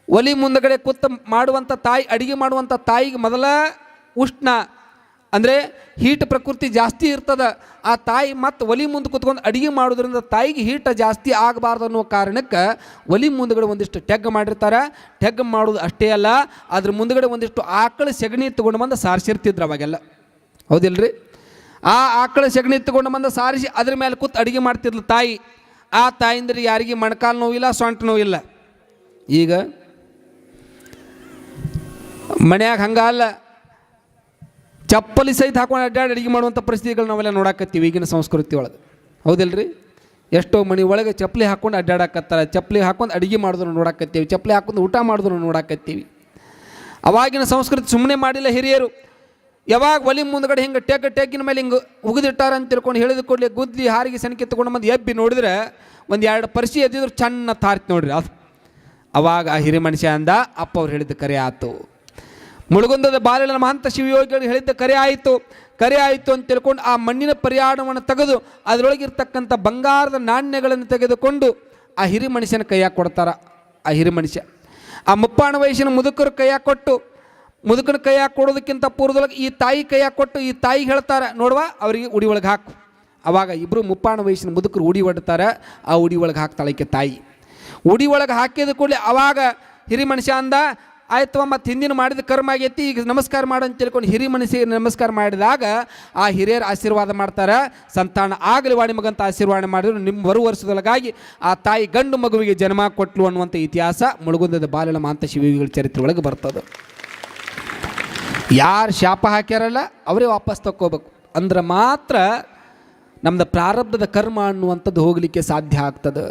ಒಲಿ ಮುಂದಗಡೆ ಕೂತ ಮಾಡುವಂಥ ತಾಯಿ, ಅಡುಗೆ ಮಾಡುವಂಥ ತಾಯಿಗೆ ಮೊದಲ ಉಷ್ಣ ಅಂದರೆ ಹೀಟ್ ಪ್ರಕೃತಿ ಜಾಸ್ತಿ ಇರ್ತದ, ಆ ತಾಯಿ ಮತ್ತು ಒಲಿ ಮುಂದೆ ಕುತ್ಕೊಂಡು ಅಡಿಗೆ ಮಾಡೋದ್ರಿಂದ ತಾಯಿಗೆ ಹೀಟ್ ಜಾಸ್ತಿ ಆಗಬಾರ್ದು ಅನ್ನೋ ಕಾರಣಕ್ಕೆ ಒಲಿ ಮುಂದಗಡೆ ಒಂದಿಷ್ಟು ಟೆಗ್ ಮಾಡಿರ್ತಾರೆ. ಟೆಗ್ ಮಾಡೋದು ಅಷ್ಟೇ ಅಲ್ಲ, ಅದ್ರ ಮುಂದುಗಡೆ ಒಂದಿಷ್ಟು ಆಕಳ ಸೆಗಣಿ ತೊಗೊಂಡು ಬಂದು ಸಾರಿಸಿರ್ತಿದ್ರು ಅವಾಗೆಲ್ಲ. ಹೌದಿಲ್ರಿ? ಆ ಆಕಳ ಸೆಗಣಿ ತಗೊಂಡು ಬಂದು ಸಾರಿಸಿ ಅದ್ರ ಮೇಲೆ ಕೂತ್ ಅಡುಗೆ ಮಾಡ್ತಿದ್ಲು ತಾಯಿ. ಆ ತಾಯಿಂದ್ರೆ ಯಾರಿಗೆ ಮೊಣಕಾಲು ನೋವಿಲ್ಲ ಸೊಂಟ ನೋವಿಲ್ಲ ಈಗ ಮನ್ಯಾಗ ಹಂಗಲ್ಲ ಚಪ್ಪಲಿ ಸಹಿತ ಹಾಕೊಂಡು ಅಡ್ಡಾಡಿ ಅಡುಗೆ ಮಾಡುವಂಥ ಪರಿಸ್ಥಿತಿಗಳು ನಾವೆಲ್ಲ ನೋಡಾಕತ್ತೀವಿ ಈಗಿನ ಸಂಸ್ಕೃತಿ ಒಳಗೆ. ಹೌದಿಲ್ರಿ? ಎಷ್ಟೋ ಮನೆ ಒಳಗೆ ಚಪ್ಪಲಿ ಹಾಕೊಂಡು ಅಡ್ಡಾಡಕತ್ತಾರೆ. ಚಪ್ಪಲಿ ಹಾಕೊಂಡು ಅಡುಗೆ ಮಾಡಿದ್ರು ನೋಡಾಕತ್ತೀವಿ. ಚಪ್ಪಲಿ ಹಾಕೊಂಡು ಊಟ ಮಾಡಿದ್ರು ನೋಡಾಕತ್ತೀವಿ. ಅವಾಗಿನ ಸಂಸ್ಕೃತಿ ಸುಮ್ಮನೆ ಮಾಡಿಲ್ಲ ಹಿರಿಯರು. ಯಾವಾಗ ಒಲಿ ಮುಂದ್ಗಡೆ ಹಿಂಗೆ ಟೆಗ್ ಟೆಗ್ಗಿನ ಮೇಲೆ ಹಿಂಗೆ ಉಗಿದಿಟ್ಟಾರ ಅಂತ ತಿಳ್ಕೊಂಡು ಹೇಳಿದ ಕೂಡಲೇ ಗುದ್ದಿ ಹಾರಿಗೆ ಸಣಕೆ ತಗೊಂಡು ಬಂದು ಎಬ್ಬಿ ನೋಡಿದ್ರೆ ಒಂದು ಎರಡು ಪರಿಸಿ ಎದ್ದಿದ್ರು ಚೆನ್ನ ತಾರ್ತಿ ನೋಡ್ರಿ ಅದು. ಅವಾಗ ಆ ಹಿರಿ ಮನುಷ್ಯ ಅಂದ, ಅಪ್ಪ ಅವ್ರು ಹೇಳಿದ ಕರೆ ಆತು. ಮುಳುಗುಂದದ ಬಾಲಿನ ಮಹಂತ ಶಿವಯೋಗಿಗಳು ಹೇಳಿದ್ದ ಕರೆ ಆಯಿತು. ಕರೆ ಆಯಿತು ಅಂತ ತಿಳ್ಕೊಂಡು ಆ ಮಣ್ಣಿನ ಪರಿಯಾಣವನ್ನು ತೆಗೆದು ಅದರೊಳಗಿರ್ತಕ್ಕಂಥ ಬಂಗಾರದ ನಾಣ್ಯಗಳನ್ನು ತೆಗೆದುಕೊಂಡು ಆ ಹಿರಿ ಮನುಷ್ಯನ ಕೈಯಾಗ ಕೊಡ್ತಾರೆ. ಆ ಹಿರಿ ಮನುಷ್ಯ. ಆ ಮುಪ್ಪಾಣ ವಯಸ್ಸಿನ ಮುದುಕರು ಕೈಯಾಗಿ ಕೊಟ್ಟು, ಮುದುಕನ ಕೈಯಾಗಿ ಕೊಡೋದಕ್ಕಿಂತ ಪೂರ್ವದೊಳಗೆ ಈ ತಾಯಿ ಕೈಯಾಗ ಕೊಟ್ಟು ಈ ತಾಯಿಗೆ ಹೇಳ್ತಾರೆ, ನೋಡುವ ಅವರಿಗೆ ಉಡಿ ಒಳಗೆ ಹಾಕು. ಆವಾಗ ಇಬ್ಬರು ಮುಪ್ಪಾಣ ವಯಸ್ಸಿನ ಮುದುಕರು ಉಡಿ ಒಡ್ತಾರೆ, ಆ ಉಡಿ ಒಳಗೆ ಹಾಕ್ತಾಳೆ ತಾಯಿ. ಉಡಿ ಒಳಗೆ ಹಾಕಿದ ಕೂಡಲೇ ಆವಾಗ ಹಿರಿ ಮನುಷ್ಯ ಅಂದ ಆಯ್ತವ ಮತ್ತು ಹಿಂದಿನ ಮಾಡಿದ ಕರ್ಮ ಆಗೈತಿ, ಈಗ ನಮಸ್ಕಾರ ಮಾಡು ಅಂತ ತಿಳ್ಕೊಂಡು ಹಿರಿ ಮನಸ್ಸಿಗೆ ನಮಸ್ಕಾರ ಮಾಡಿದಾಗ ಆ ಹಿರಿಯರು ಆಶೀರ್ವಾದ ಮಾಡ್ತಾರೆ. ಸಂತಾನ ಆಗಲಿ ವಾಣಿ ಮಗಂತ ಆಶೀರ್ವಾದ ಮಾಡಿದ್ರು. ನಿಮ್ಮ ಬರುವ ವರ್ಷದೊಳಗಾಗಿ ಆ ತಾಯಿ ಗಂಡು ಮಗುವಿಗೆ ಜನ್ಮ ಕೊಟ್ಲು ಅನ್ನುವಂಥ ಇತಿಹಾಸ ಮುಳುಗುಂದದ ಬಾಲನ ಮಾಂತ ಶಿವಿಗಳ ಚರಿತ್ರೆ ಒಳಗೆ ಬರ್ತದೆ. ಯಾರು ಶಾಪ ಹಾಕ್ಯಾರಲ್ಲ, ಅವರೇ ವಾಪಸ್ ತಕ್ಕೋಬೇಕು. ಅಂದ್ರೆ ಮಾತ್ರ ನಮ್ಮದು ಪ್ರಾರಬ್ಧದ ಕರ್ಮ ಅನ್ನುವಂಥದ್ದು ಹೋಗಲಿಕ್ಕೆ ಸಾಧ್ಯ ಆಗ್ತದೆ.